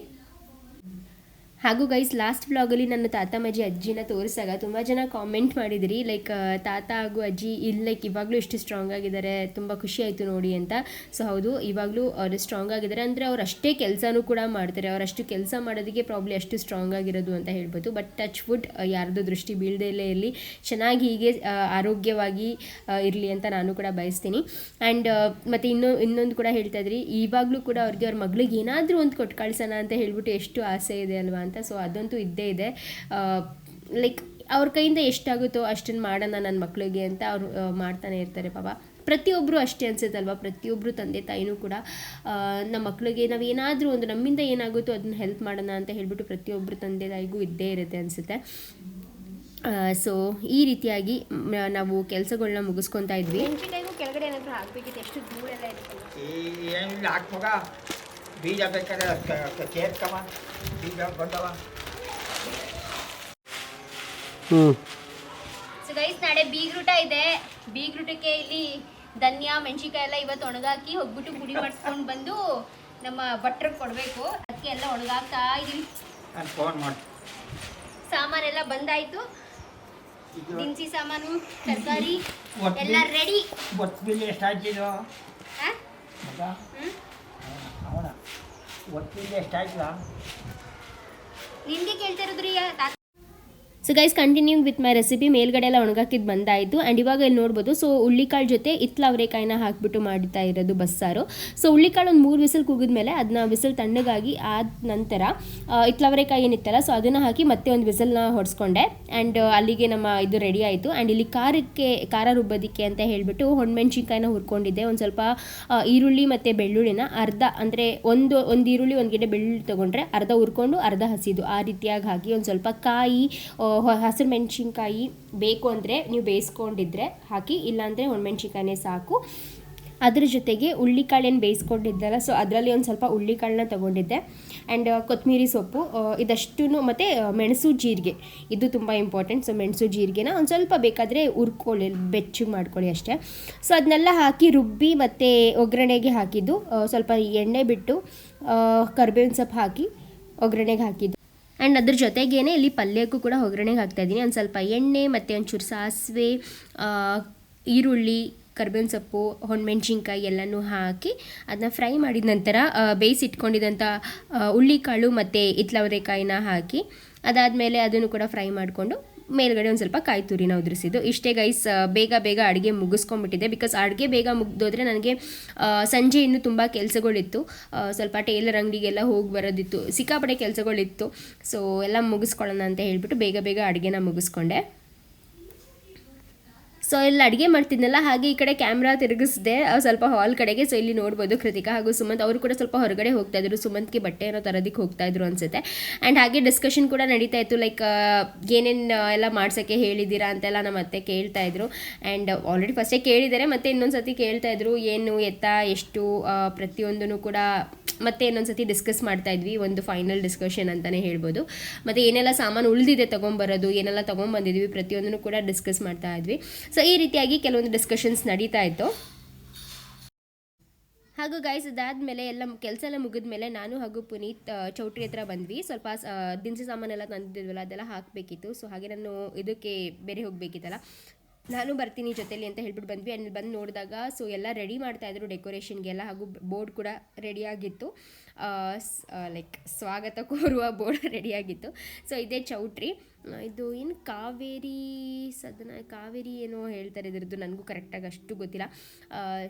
ಹಾಗೂ ಗೈಸ್ ಲಾಸ್ಟ್ ವ್ಲಾಗಲ್ಲಿ ನನ್ನ ತಾತ ಮಜ್ಜಿ ಅಜ್ಜಿನ ತೋರಿಸಿದಾಗ ತುಂಬ ಜನ ಕಾಮೆಂಟ್ ಮಾಡಿದಿರಿ ಲೈಕ್ ತಾತ ಹಾಗೂ ಅಜ್ಜಿ ಇಲ್ಲಿ ಲೈಕ್ ಇವಾಗಲೂ ಎಷ್ಟು ಸ್ಟ್ರಾಂಗ್ ಆಗಿದ್ದಾರೆ, ತುಂಬ ಖುಷಿ ಆಯಿತು ನೋಡಿ ಅಂತ. ಸೊ ಹೌದು, ಇವಾಗಲೂ ಅವರು ಸ್ಟ್ರಾಂಗ್ ಆಗಿದ್ದಾರೆ. ಅಂದರೆ ಅವ್ರು ಅಷ್ಟೇ ಕೆಲಸನೂ ಕೂಡ ಮಾಡ್ತಾರೆ. ಅವರಷ್ಟು ಕೆಲಸ ಮಾಡೋದಕ್ಕೆ ಪ್ರಾಬ್ಲಿ ಅಷ್ಟು ಸ್ಟ್ರಾಂಗ್ ಆಗಿರೋದು ಅಂತ ಹೇಳ್ಬೋದು. ಬಟ್ ಟಚ್ ವುಡ್ ಯಾರ್ದು ದೃಷ್ಟಿ ಬೀಳದೇ ಇರಲಿ. ಚೆನ್ನಾಗಿ ಹೀಗೆ ಆರೋಗ್ಯವಾಗಿ ಇರಲಿ ಅಂತ ನಾನು ಕೂಡ ಬಯಸ್ತೀನಿ. ಆ್ಯಂಡ್ ಮತ್ತು ಇನ್ನೂ, ಇನ್ನೊಂದು ಕೂಡ ಹೇಳ್ತಾ ಇದ್ರಿ, ಇವಾಗಲೂ ಕೂಡ ಅವ್ರಿಗೆ ಅವ್ರ ಮಗಳಿಗೆ ಏನಾದರೂ ಒಂದು ಕೊಟ್ಟು ಕಳ್ಸೋಣ ಅಂತ ಹೇಳ್ಬಿಟ್ಟು ಎಷ್ಟು ಆಸೆ ಇದೆ ಅಲ್ವಾ ಅಂತ. ಸೊ ಅದಂತೂ ಇದ್ದೇ ಇದೆ. ಲೈಕ್ ಅವ್ರ ಕೈಯಿಂದ ಎಷ್ಟಾಗುತ್ತೋ ಅಷ್ಟನ್ನು ಮಾಡೋಣ ನನ್ನ ಮಕ್ಕಳಿಗೆ ಅಂತ ಅವ್ರು ಮಾಡ್ತಾನೆ ಇರ್ತಾರೆ ಪಾಪ. ಪ್ರತಿಯೊಬ್ಬರು ಅಷ್ಟೇ ಅನ್ಸುತ್ತಲ್ವ? ಪ್ರತಿಯೊಬ್ಬರು ತಂದೆ ತಾಯಿನೂ ಕೂಡ ನಮ್ಮ ಮಕ್ಕಳಿಗೆ ನಾವು ಏನಾದರೂ ಒಂದು ನಮ್ಮಿಂದ ಏನಾಗುತ್ತೋ ಅದನ್ನ ಹೆಲ್ಪ್ ಮಾಡೋಣ ಅಂತ ಹೇಳಿಬಿಟ್ಟು ಪ್ರತಿಯೊಬ್ಬರು ತಂದೆ ತಾಯಿಗೂ ಇದ್ದೇ ಇರುತ್ತೆ ಅನಿಸುತ್ತೆ. ಸೊ ಈ ರೀತಿಯಾಗಿ ನಾವು ಕೆಲಸಗಳನ್ನ ಮುಗಿಸ್ಕೊತಾ ಇದ್ವಿ. ಕೆಳಗಡೆ ಏನಾದರೂ ಹಾಕಬೇಕಿತ್ತು ಎಷ್ಟು ದೂರ ಎಲ್ಲ ಬೀಜ ಬೇಕಾದ್ರೆ ಅಷ್ಟು ಸೇರ್ಕವ ಬೀಜ ಬಂದವ. ಹ್ಞೂ ಸೊ ಗೈಸ್ ನಾಳೆ ಬೀಗ್ರೂಟ ಇದೆ. ಬೀಗ್ರೂಟಕ್ಕೆ ಇಲ್ಲಿ ಧನ್ಯಾ ಮೆಣಸಿನ್ಕಾಯಿ ಎಲ್ಲ ಇವತ್ತು ಒಣಗಾಕಿ ಹೋಗ್ಬಿಟ್ಟು ಪುಡಿ ಮಾಡಿಸ್ಕೊಂಡು ಬಂದು ನಮ್ಮ ಭಟ್ರಿಗೆ ಕೊಡಬೇಕು. ಅಕ್ಕಿ ಎಲ್ಲ ಒಣಗಾಕ್ತಾ ಇದೀವಿ. ನಾನು ಫೋನ್ ಮಾಡಿ ಸಾಮಾನೆಲ್ಲ ಬಂದಾಯ್ತು. ದಿನಸಿ ಸಾಮಾನು ತರಕಾರಿ ಎಲ್ಲ ರೆಡಿ ಎಷ್ಟಾಯ್ತಿದು ಮಗ? ಅವನ ಒಟ್ಟು ಬಿಲ್ ಎಷ್ಟಾಯ್ತದ ನಿನ್ಗೆ ಕೇಳ್ತಾ ಇರೋದ್ರಿ so guys continue with my recipe ಮೇಲ್ಗಡೆ ಎಲ್ಲ ಒಣಗಾಕಿದ್ದು ಬಂದಾಯಿತು. ಆ್ಯಂಡ್ ಇವಾಗ ಇಲ್ಲಿ ನೋಡ್ಬೋದು ಸೊ ಹುಳ್ಳಿಕಾಳು ಜೊತೆ ಇತ್ಲ ಅವರೆಕಾಯಿನ ಹಾಕ್ಬಿಟ್ಟು ಮಾಡ್ತಾ ಇರೋದು ಬಸ್ಸಾರು. ಸೊ ಹುಳ್ಳಿಕಾಳು ಒಂದು ಮೂರು ವಿಸಲ್ ಕೂಗಿದ್ಮೇಲೆ ಅದನ್ನ ವಿಸಿಲ್ ತಣ್ಣಗಾಗಿ ಆದ ನಂತರ ಇತ್ಲವರೆಕಾಯಿ ಏನಿತ್ತಲ್ಲ ಸೊ ಅದನ್ನು ಹಾಕಿ ಮತ್ತೆ ಒಂದು ವಿಸಿಲ್ನ ಹೊಡೆಸ್ಕೊಂಡೆ. ಆ್ಯಂಡ್ ಅಲ್ಲಿಗೆ ನಮ್ಮ ಇದು ರೆಡಿ ಆಯಿತು. ಆ್ಯಂಡ್ ಇಲ್ಲಿ ಖಾರಕ್ಕೆ, ಖಾರ ರುಬ್ಬೋದಕ್ಕೆ ಅಂತ ಹೇಳಿಬಿಟ್ಟು ಹೊಣ್ಮೆಣ್ಸಿನ್ಕಾಯಿನ ಹುರ್ಕೊಂಡಿದ್ದೆ. ಒಂದು ಸ್ವಲ್ಪ ಈರುಳ್ಳಿ ಮತ್ತು ಬೆಳ್ಳುಳ್ಳಿನ ಅರ್ಧ, ಅಂದರೆ ಒಂದು ಒಂದು ಈರುಳ್ಳಿ, ಒಂದು ಗಿಡ ಬೆಳ್ಳುಳ್ಳಿ ತೊಗೊಂಡ್ರೆ ಅರ್ಧ ಹುರ್ಕೊಂಡು ಅರ್ಧ ಹಸಿದು ಆ ರೀತಿಯಾಗಿ ಹಾಕಿ ಒಂದು ಸ್ವಲ್ಪ ಕಾಯಿ ಹಸಿರು ಮೆಣಸಿನ್ಕಾಯಿ ಬೇಕು ಅಂದರೆ ನೀವು ಬೇಯಿಸ್ಕೊಂಡಿದ್ರೆ ಹಾಕಿ, ಇಲ್ಲಾಂದರೆ ಒಣಮೆಣ್ಸಿನ್ಕಾಯಿನೇ ಸಾಕು. ಅದ್ರ ಜೊತೆಗೆ ಏನು ಬೇಯಿಸ್ಕೊಂಡಿದ್ದಲ್ಲ ಸೊ ಅದರಲ್ಲಿ ಒಂದು ಸ್ವಲ್ಪ ಹುಳ್ಳಿಕಾಳನ್ನ ತೊಗೊಂಡಿದ್ದೆ. ಆ್ಯಂಡ್ ಕೊತ್ತಂಬರಿ ಸೊಪ್ಪು ಇದಷ್ಟು ಮತ್ತು ಮೆಣಸು ಜೀರಿಗೆ. ಇದು ತುಂಬ ಇಂಪಾರ್ಟೆಂಟ್ ಸೊ ಮೆಣಸು ಜೀರಿಗೆನ ಒಂದು ಸ್ವಲ್ಪ ಬೇಕಾದರೆ ಹುರ್ಕೊಳ್ಳಿ, ಬೆಚ್ಚಗೆ ಮಾಡ್ಕೊಳ್ಳಿ ಅಷ್ಟೇ. ಸೊ ಅದನ್ನೆಲ್ಲ ಹಾಕಿ ರುಬ್ಬಿ ಮತ್ತು ಒಗ್ಗರಣೆಗೆ ಹಾಕಿದ್ದು ಸ್ವಲ್ಪ ಎಣ್ಣೆ ಬಿಟ್ಟು ಕರ್ಬೇವಿನ ಸೊಪ್ಪು ಹಾಕಿ ಒಗ್ಗರಣೆಗೆ ಹಾಕಿದ್ದು. ಆ್ಯಂಡ್ ಅದ್ರ ಜೊತೆಗೇನೆ ಇಲ್ಲಿ ಪಲ್ಯಕ್ಕೂ ಕೂಡ ಒಗ್ಗರಣೆಗೆ ಹಾಕ್ತಾ ಇದ್ದೀನಿ. ಒಂದು ಸ್ವಲ್ಪ ಎಣ್ಣೆ, ಮತ್ತು ಒಂಚೂರು ಸಾಸಿವೆ ಈರುಳ್ಳಿ, ಕರ್ಬೇವಿನ ಸೊಪ್ಪು ಹೊಣ್ಮೆಣ್ಸಿನ್ಕಾಯಿ ಎಲ್ಲನೂ ಹಾಕಿ ಅದನ್ನ ಫ್ರೈ ಮಾಡಿದ ನಂತರ ಬೇಯಿಸಿ ಬೇಯಿಸಿಟ್ಕೊಂಡಿದ್ದಂಥ ಹುಳ್ಳಿಕಾಳು ಮತ್ತು ಇತ್ಲವರೆಕಾಯಿನ ಹಾಕಿ ಅದಾದಮೇಲೆ ಅದನ್ನು ಕೂಡ ಫ್ರೈ ಮಾಡಿಕೊಂಡು ಮೇಲ್ಗಡೆ ಒಂದು ಸ್ವಲ್ಪ ಕಾಯಿ ತುರಿನ ಉದುರಿಸಿದ್ದು. ಇಷ್ಟೇ ಗೈಸ್ ಬೇಗ ಬೇಗ ಅಡುಗೆ ಮುಗಿಸ್ಕೊಂಡ್ಬಿಟ್ಟಿದೆ ಬಿಕಾಸ್ ಅಡುಗೆ ಬೇಗ ಮುಗ್ದೋದ್ರೆ ನನಗೆ ಸಂಜೆ ಇನ್ನೂ ತುಂಬ ಕೆಲಸಗಳಿತ್ತು. ಸ್ವಲ್ಪ ಟೇಲರ್ ಅಂಗಡಿಗೆಲ್ಲ ಹೋಗಿ ಬರೋದಿತ್ತು. ಸಿಕ್ಕಾಪಟ್ಟೆ ಕೆಲಸಗಳಿತ್ತು. ಸೊ ಎಲ್ಲ ಮುಗಿಸ್ಕೊಳ್ಳೋಣ ಅಂತ ಹೇಳಿಬಿಟ್ಟು ಬೇಗ ಬೇಗ ಅಡುಗೆನ ಮುಗಿಸ್ಕೊಂಡೆ. ಸೊ ಇಲ್ಲಿ ಅಡುಗೆ ಮಾಡ್ತಿದ್ನಲ್ಲ, ಹಾಗೆ ಈ ಕಡೆ ಕ್ಯಾಮ್ರಾ ತಿರುಗಿಸಿದೆ ಸ್ವಲ್ಪ ಹಾಲ್ ಕಡೆಗೆ. ಸೊ ಇಲ್ಲಿ ನೋಡ್ಬೋದು ಕೃತಿಕಾ ಹಾಗೂ ಸುಮಂತ್. ಅವರು ಕೂಡ ಸ್ವಲ್ಪ ಹೊರಗಡೆ ಹೋಗ್ತಾ ಇದ್ರು. ಸುಮಂತ್ಗೆ ಬಟ್ಟೆ ಏನೋ ತರೋದಕ್ಕೆ ಹೋಗ್ತಾ ಇದ್ರು ಅನ್ಸುತ್ತೆ. ಆ್ಯಂಡ್ ಹಾಗೆ ಡಿಸ್ಕಷನ್ ಕೂಡ ನಡೀತಾ ಇತ್ತು ಲೈಕ್ ಏನೇನು ಎಲ್ಲ ಮಾಡ್ಸೋಕ್ಕೆ ಹೇಳಿದ್ದೀರಾ ಅಂತೆಲ್ಲ ನಮ್ಮ ಅತ್ತೆ ಕೇಳ್ತಾ ಇದ್ರು. ಆ್ಯಂಡ್ ಆಲ್ರೆಡಿ ಫಸ್ಟೇ ಕೇಳಿದ್ದಾರೆ ಮತ್ತೆ ಇನ್ನೊಂದು ಸತಿ ಕೇಳ್ತಾ ಇದ್ರು, ಏನು ಎತ್ತ, ಎಷ್ಟು ಪ್ರತಿಯೊಂದನ್ನು ಕೂಡ ಮತ್ತೆ ಇನ್ನೊಂದು ಸತಿ ಡಿಸ್ಕಸ್ ಮಾಡ್ತಾ ಇದ್ವಿ, ಒಂದು ಫೈನಲ್ ಡಿಸ್ಕಷನ್ ಅಂತಲೇ ಹೇಳ್ಬೋದು. ಮತ್ತೆ ಏನೆಲ್ಲ ಸಾಮಾನು ಉಳಿದಿದೆ ತೊಗೊಂಬರೋದು, ಏನೆಲ್ಲ ತೊಗೊಂಬಂದಿದ್ವಿ ಪ್ರತಿಯೊಂದನ್ನು ಕೂಡ ಡಿಸ್ಕಸ್ ಮಾಡ್ತಾ ಇದ್ವಿ. ಸೊ ಈ ರೀತಿಯಾಗಿ ಕೆಲವೊಂದು ಡಿಸ್ಕಷನ್ಸ್ ನಡೀತಾ ಇತ್ತು. ಹಾಗೂ ಗೈಸ್ ಅದಾದಮೇಲೆ ಎಲ್ಲ ಕೆಲಸ ಎಲ್ಲ ಮುಗಿದ್ಮೇಲೆ ನಾನು ಹಾಗೂ ಪುನೀತ್ ಚೌಟ್ರಿ ಹತ್ರ ಬಂದ್ವಿ. ಸ್ವಲ್ಪ ದಿನಸಿ ಸಾಮಾನೆಲ್ಲ ತಂದಿದ್ವಲ್ಲ, ಅದೆಲ್ಲ ಹಾಕಬೇಕಿತ್ತು. ಸೊ ಹಾಗೆ ನಾನು ಇದಕ್ಕೆ ಬೇರೆ ಹೋಗಬೇಕಿತ್ತಲ್ಲ. ನಾನು ಬರ್ತೀನಿ ಜೊತೆಲಿ ಅಂತ ಹೇಳ್ಬಿಟ್ಟು ಬಂದ್ವಿ. ಅಲ್ಲಿ ಬಂದು ನೋಡಿದಾಗ ಸೊ ಎಲ್ಲ ರೆಡಿ ಮಾಡ್ತಾ ಇದ್ರು ಡೆಕೋರೇಷನ್ಗೆಲ್ಲ ಹಾಗೂ ಬೋರ್ಡ್ ಕೂಡ ರೆಡಿಯಾಗಿತ್ತು ಲೈಕ್ ಸ್ವಾಗತ ಕೋರುವ ಬೋರ್ಡ್ ರೆಡಿಯಾಗಿತ್ತು ಸೊ ಇದೇ ಚೌಟ್ರಿ. ಇದು ಏನು ಕಾವೇರಿ ಸದನ ಕಾವೇರಿ ಏನೋ ಹೇಳ್ತಾರೆ ಇದ್ರದ್ದು. ನನಗೂ ಕರೆಕ್ಟಾಗಿ ಅಷ್ಟು ಗೊತ್ತಿಲ್ಲ.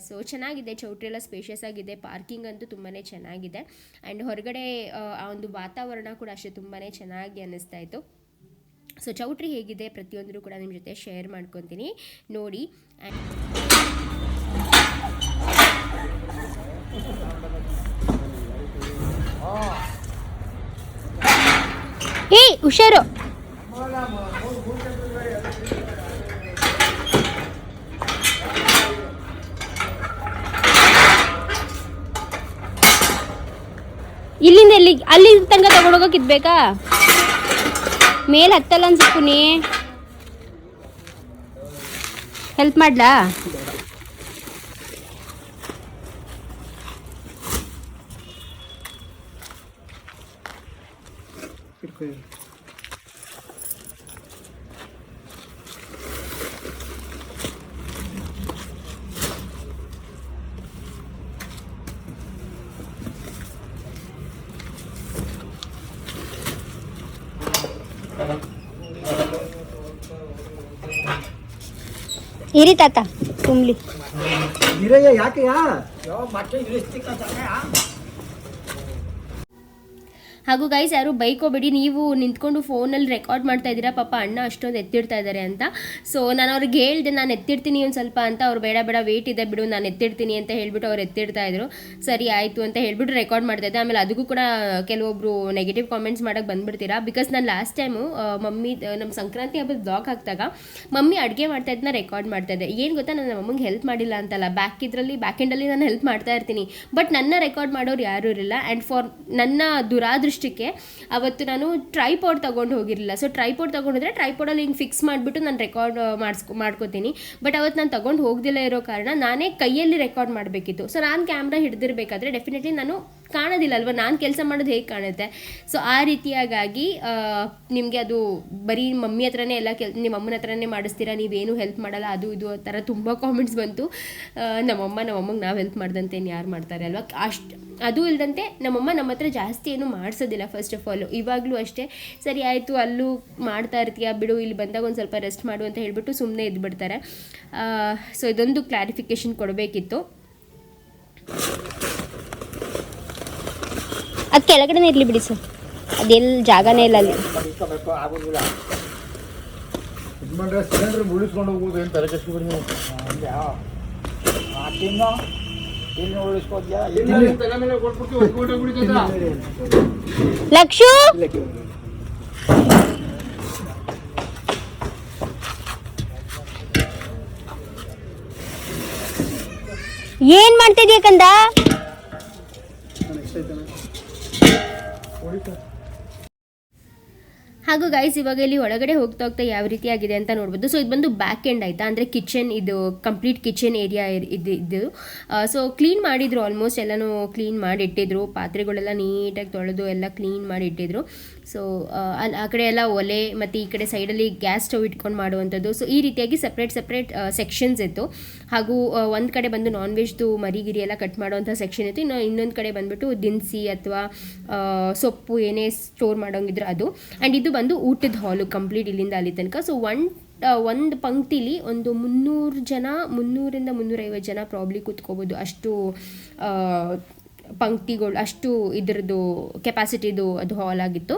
ಸೊ ಚೆನ್ನಾಗಿದೆ ಚೌಟ್ರಿ ಎಲ್ಲ ಸ್ಪೇಷಿಯಸ್ ಆಗಿದೆ. ಪಾರ್ಕಿಂಗ್ ಅಂತೂ ತುಂಬಾ ಚೆನ್ನಾಗಿದೆ. ಆ್ಯಂಡ್ ಹೊರಗಡೆ ಆ, ಒಂದು ವಾತಾವರಣ ಕೂಡ ಅಷ್ಟೇ ತುಂಬಾ ಚೆನ್ನಾಗಿ ಅನ್ನಿಸ್ತಾ ಇತ್ತು. ಸೊ ಚೌಟ್ರಿ ಹೇಗಿದೆ ಪ್ರತಿಯೊಂದರೂ ಕೂಡ ನಿಮ್ಮ ಜೊತೆ ಶೇರ್ ಮಾಡ್ಕೊತೀನಿ. ನೋಡಿ ಏ ಹುಷಾರು. ಇಲ್ಲಿಂದ ಎಲ್ಲಿ ಅಲ್ಲಿ ತನಕ ತಗೊಂಡೋಗಕ್ಕೆ ಇದ್ಬೇಕಾ? ಮೇಲ್ ಹತ್ತಲ್ಲ ಅನ್ಸುತ್ತೆ ನೀ ಹೆಲ್ಪ್ ಮಾಡ್ಲಾ? ಇರಿ ತಾತ ತುಂಬಲಿ ಇರಯ್ಯ ಯಾಕೆಯಾ ಯಾವ ಬಟ್ಟೆ ಇಳಿಸ್ತಿಕ್ಕ ಹಾಗೂ ಗೈಸ್ ಯಾರು ಬೈಕೋಬೇಡಿ, ನೀವು ನಿಂತ್ಕೊಂಡು ಫೋನಲ್ಲಿ ರೆಕಾರ್ಡ್ ಮಾಡ್ತಾ ಇದ್ದೀರಾ, ಪಾಪ ಅಣ್ಣ ಅಷ್ಟೊಂದು ಎತ್ತಿಡ್ತಾ ಇದ್ದಾರೆ ಅಂತ. ಸೊ ನಾನು ಅವ್ರಿಗೆ ಹೇಳಿದೆ, ನಾನು ಎತ್ತಿಡ್ತೀನಿ ಒಂದು ಸ್ವಲ್ಪ ಅಂತ, ಅವ್ರು ಬೇಡ ಬೇಡ ವೇಟ್ ಇದೆ ಬಿಡು, ನಾನು ಎತ್ತಿಡ್ತೀನಿ ಅಂತ ಹೇಳಿಬಿಟ್ಟು ಅವ್ರು ಎತ್ತಿಡ್ತಾ ಇದ್ರು. ಸರಿ, ಆಯಿತು ಅಂತ ಹೇಳಿಬಿಟ್ಟು ರೆಕಾರ್ಡ್ ಮಾಡ್ತಾ ಇದ್ದೆ. ಆಮೇಲೆ ಅದಕ್ಕೂ ಕೂಡ ಕೆಲವೊಬ್ರು ನೆಗೆಟಿವ್ ಕಾಮೆಂಟ್ಸ್ ಮಾಡೋಕೆ ಬಂದ್ಬಿಡ್ತೀರಾ? ಬಿಕಾಸ್ ನಾನು ಲಾಸ್ಟ್ ಟೈಮು ಮಮ್ಮಿ ನಮ್ಮ ಸಂಕ್ರಾಂತಿ ಹಬ್ಬದ ಬ್ಲಾಗ್ ಹಾಕಿದಾಗ, ಮಮ್ಮಿ ಅಡುಗೆ ಮಾಡ್ತಾ ಇದ್ದನ್ನ ರೆಕಾರ್ಡ್ ಮಾಡ್ತಾ ಇದ್ದೆ. ಏನು ಗೊತ್ತಾ ನನ್ನ ಮಮ್ಮಗೆ ಹೆಲ್ಪ್ ಮಾಡಿಲ್ಲ ಅಂತಲ್ಲ. ಬ್ಯಾಕ್ ಇದರಲ್ಲಿ ಬ್ಯಾಕ್ ಎಂಡಲ್ಲಿ ನಾನು ಹೆಲ್ಪ್ ಮಾಡ್ತಾ ಇರ್ತೀನಿ. ಬಟ್ ನನ್ನ ರೆಕಾರ್ಡ್ ಮಾಡೋರು ಯಾರೂ ಇರಲಿಲ್ಲ. ಆ್ಯಂಡ್ ಫಾರ್ ನನ್ನ ದುರಾದೃಷ್ಟಕ್ಕೆ ಅವತ್ತು ನಾನು ಟ್ರೈಪಾಡ್ ತೊಗೊಂಡು ಹೋಗಿರಲಿಲ್ಲ. ಸೊ ಟ್ರೈಪಾಡ್ ತೊಗೊಂಡಿದ್ರೆ ಟ್ರೈಪಾಡಲ್ಲಿ ಹಿಂಗೆ ಫಿಕ್ಸ್ ಮಾಡಿಬಿಟ್ಟು ನಾನು ರೆಕಾರ್ಡ್ ಮಾಡಿಸ್ಕೊ ಮಾಡ್ಕೋತೀನಿ. ಬಟ್ ಅವತ್ತು ನಾನು ತೊಗೊಂಡು ಹೋಗ್ದಿಲ್ಲ ಇರೋ ಕಾರಣ ನಾನೇ ಕೈಯಲ್ಲಿ ರೆಕಾರ್ಡ್ ಮಾಡಬೇಕಿತ್ತು. ಸೊ ನಾನು ಕ್ಯಾಮ್ರಾ ಹಿಡಿದಿರಬೇಕಾದ್ರೆ ಡೆಫಿನೆಟ್ಲಿ ನಾನು ಕಾಣೋದಿಲ್ಲ ಅಲ್ವಾ ನಾನು ಕೆಲಸ ಮಾಡೋದು ಹೇಗೆ ಕಾಣುತ್ತೆ? ಸೊ ಆ ರೀತಿಯಾಗಿ ನಿಮಗೆ ಅದು ಬರೀ ಮಮ್ಮಿ ಹತ್ರನೇ ಎಲ್ಲ ಕೆಲ್, ನಿಮ್ಮ ಅಮ್ಮನ ಹತ್ರನೇ ಮಾಡಿಸ್ತೀರಾ? ನೀವೇನು ಹೆಲ್ಪ್ ಮಾಡಲ್ಲ, ಅದು ಇದು ಆ ಥರ ತುಂಬ ಕಾಮೆಂಟ್ಸ್ ಬಂತು. ನಮ್ಮಮ್ಮ, ನಮ್ಮಮ್ಮಗೆ ನಾವು ಹೆಲ್ಪ್ ಮಾಡ್ದಂತೆ ಏನು ಯಾರು ಮಾಡ್ತಾರೆ ಅಲ್ವಾ? ಅಷ್ಟು, ಅದು ಇಲ್ಲದಂತೆ ನಮ್ಮಮ್ಮ ನಮ್ಮ ಹತ್ರ ಜಾಸ್ತಿ ಏನು ಮಾಡಿಸೋದಿಲ್ಲ ಫಸ್ಟ್ ಆಫ್ ಆಲ್ ಇವಾಗಲೂ ಅಷ್ಟೇ, ಸರಿ ಆಯಿತು, ಅಲ್ಲೂ ಮಾಡ್ತಾ ಇರ್ತೀಯ, ಬಿಡು, ಇಲ್ಲಿ ಬಂದಾಗ ಒಂದು ಸ್ವಲ್ಪ ರೆಸ್ಟ್ ಮಾಡು ಅಂತ ಹೇಳಿಬಿಟ್ಟು ಸುಮ್ಮನೆ ಇದ್ಬಿಡ್ತಾರೆ. ಸೊ ಇದೊಂದು ಕ್ಲಾರಿಫಿಕೇಶನ್ ಕೊಡಬೇಕಿತ್ತು. ಅದು ಕೆಳಗಡೆ ಇರಲಿ ಬಿಡಿ ಸರ್. ಅದೆಲ್ಲ ಜಾಗನೇ ಇಲ್ಲ ಅಲ್ಲಿ. ಸಿಲಿಂಡರ್ ಹೋಗೋದು ಏನು ತಲೆ ಹೋಗ್ಬಿಡಿತದ ಲಕ್ಷು! ಏನ್ ಮಾಡ್ತಿದ್ಯಾ ಹಾಗೂ ಗೈಸ್ ಇವಾಗ ಇಲ್ಲಿ ಒಳಗಡೆ ಹೋಗ್ತಾ ಹೋಗ್ತಾ ಯಾವ ರೀತಿಯಾಗಿದೆ ಅಂತ ನೋಡ್ಬೋದು. ಸೊ ಇದು ಬಂದು ಬ್ಯಾಕ್ ಎಂಡ್ ಆಯಿತಾ? ಅಂದರೆ ಕಿಚನ್ ಇದು ಕಂಪ್ಲೀಟ್ ಕಿಚನ್ ಏರಿಯಾ ಇದು ಇದು ಸೊ ಕ್ಲೀನ್ ಮಾಡಿದ್ರು ಆಲ್ಮೋಸ್ಟ್ ಎಲ್ಲನೂ ಕ್ಲೀನ್ ಮಾಡಿ ಇಟ್ಟಿದ್ರು ಪಾತ್ರೆಗಳೆಲ್ಲ ನೀಟಾಗಿ ತೊಳೆದು ಎಲ್ಲ ಕ್ಲೀನ್ ಮಾಡಿ ಇಟ್ಟಿದ್ರು ಸೊ ಅಲ್ಲಿ ಆ ಕಡೆ ಎಲ್ಲ ಒಲೆ ಮತ್ತು ಈ ಕಡೆ ಸೈಡಲ್ಲಿ ಗ್ಯಾಸ್ ಸ್ಟವ್ ಇಟ್ಕೊಂಡು ಮಾಡುವಂಥದ್ದು. ಸೊ ಈ ರೀತಿಯಾಗಿ ಸಪ್ರೇಟ್ ಸಪ್ರೇಟ್ ಸೆಕ್ಷನ್ಸ್ ಇತ್ತು. ಹಾಗೂ ಒಂದು ಕಡೆ ಬಂದು ನಾನ್ ವೆಜ್ದು ಮರಿಗಿರಿ ಎಲ್ಲ ಕಟ್ ಮಾಡುವಂಥ ಸೆಕ್ಷನ್ ಇತ್ತು. ಇನ್ನು, ಇನ್ನೊಂದು ಕಡೆ ಬಂದುಬಿಟ್ಟು ದಿನಸಿ ಅಥವಾ ಸೊಪ್ಪು ಏನೇ ಸ್ಟೋರ್ ಮಾಡೋಂಗಿದ್ರು ಅದು. ಆ್ಯಂಡ್ ಇದು ಬಂದು ಊಟದ ಹಾಲು ಕಂಪ್ಲೀಟ್ ಇಲ್ಲಿಂದ ಅಲ್ಲಿ ತನಕ. ಸೊ ಒನ್ ಒಂದು ಪಂಕ್ತಿಲಿ ಒಂದು ಮುನ್ನೂರು ಜನ, ಮುನ್ನೂರಿಂದ ಮುನ್ನೂರೈವತ್ತು ಜನ ಪ್ರಾಬ್ಲಿ ಕೂತ್ಕೋಬೋದು. ಅಷ್ಟು ಪಂಕ್ತಿಗಳು ಅಷ್ಟು ಇದರದ್ದು ಕೆಪಾಸಿಟಿದು ಅದು ಹಾಲ್ ಆಗಿತ್ತು.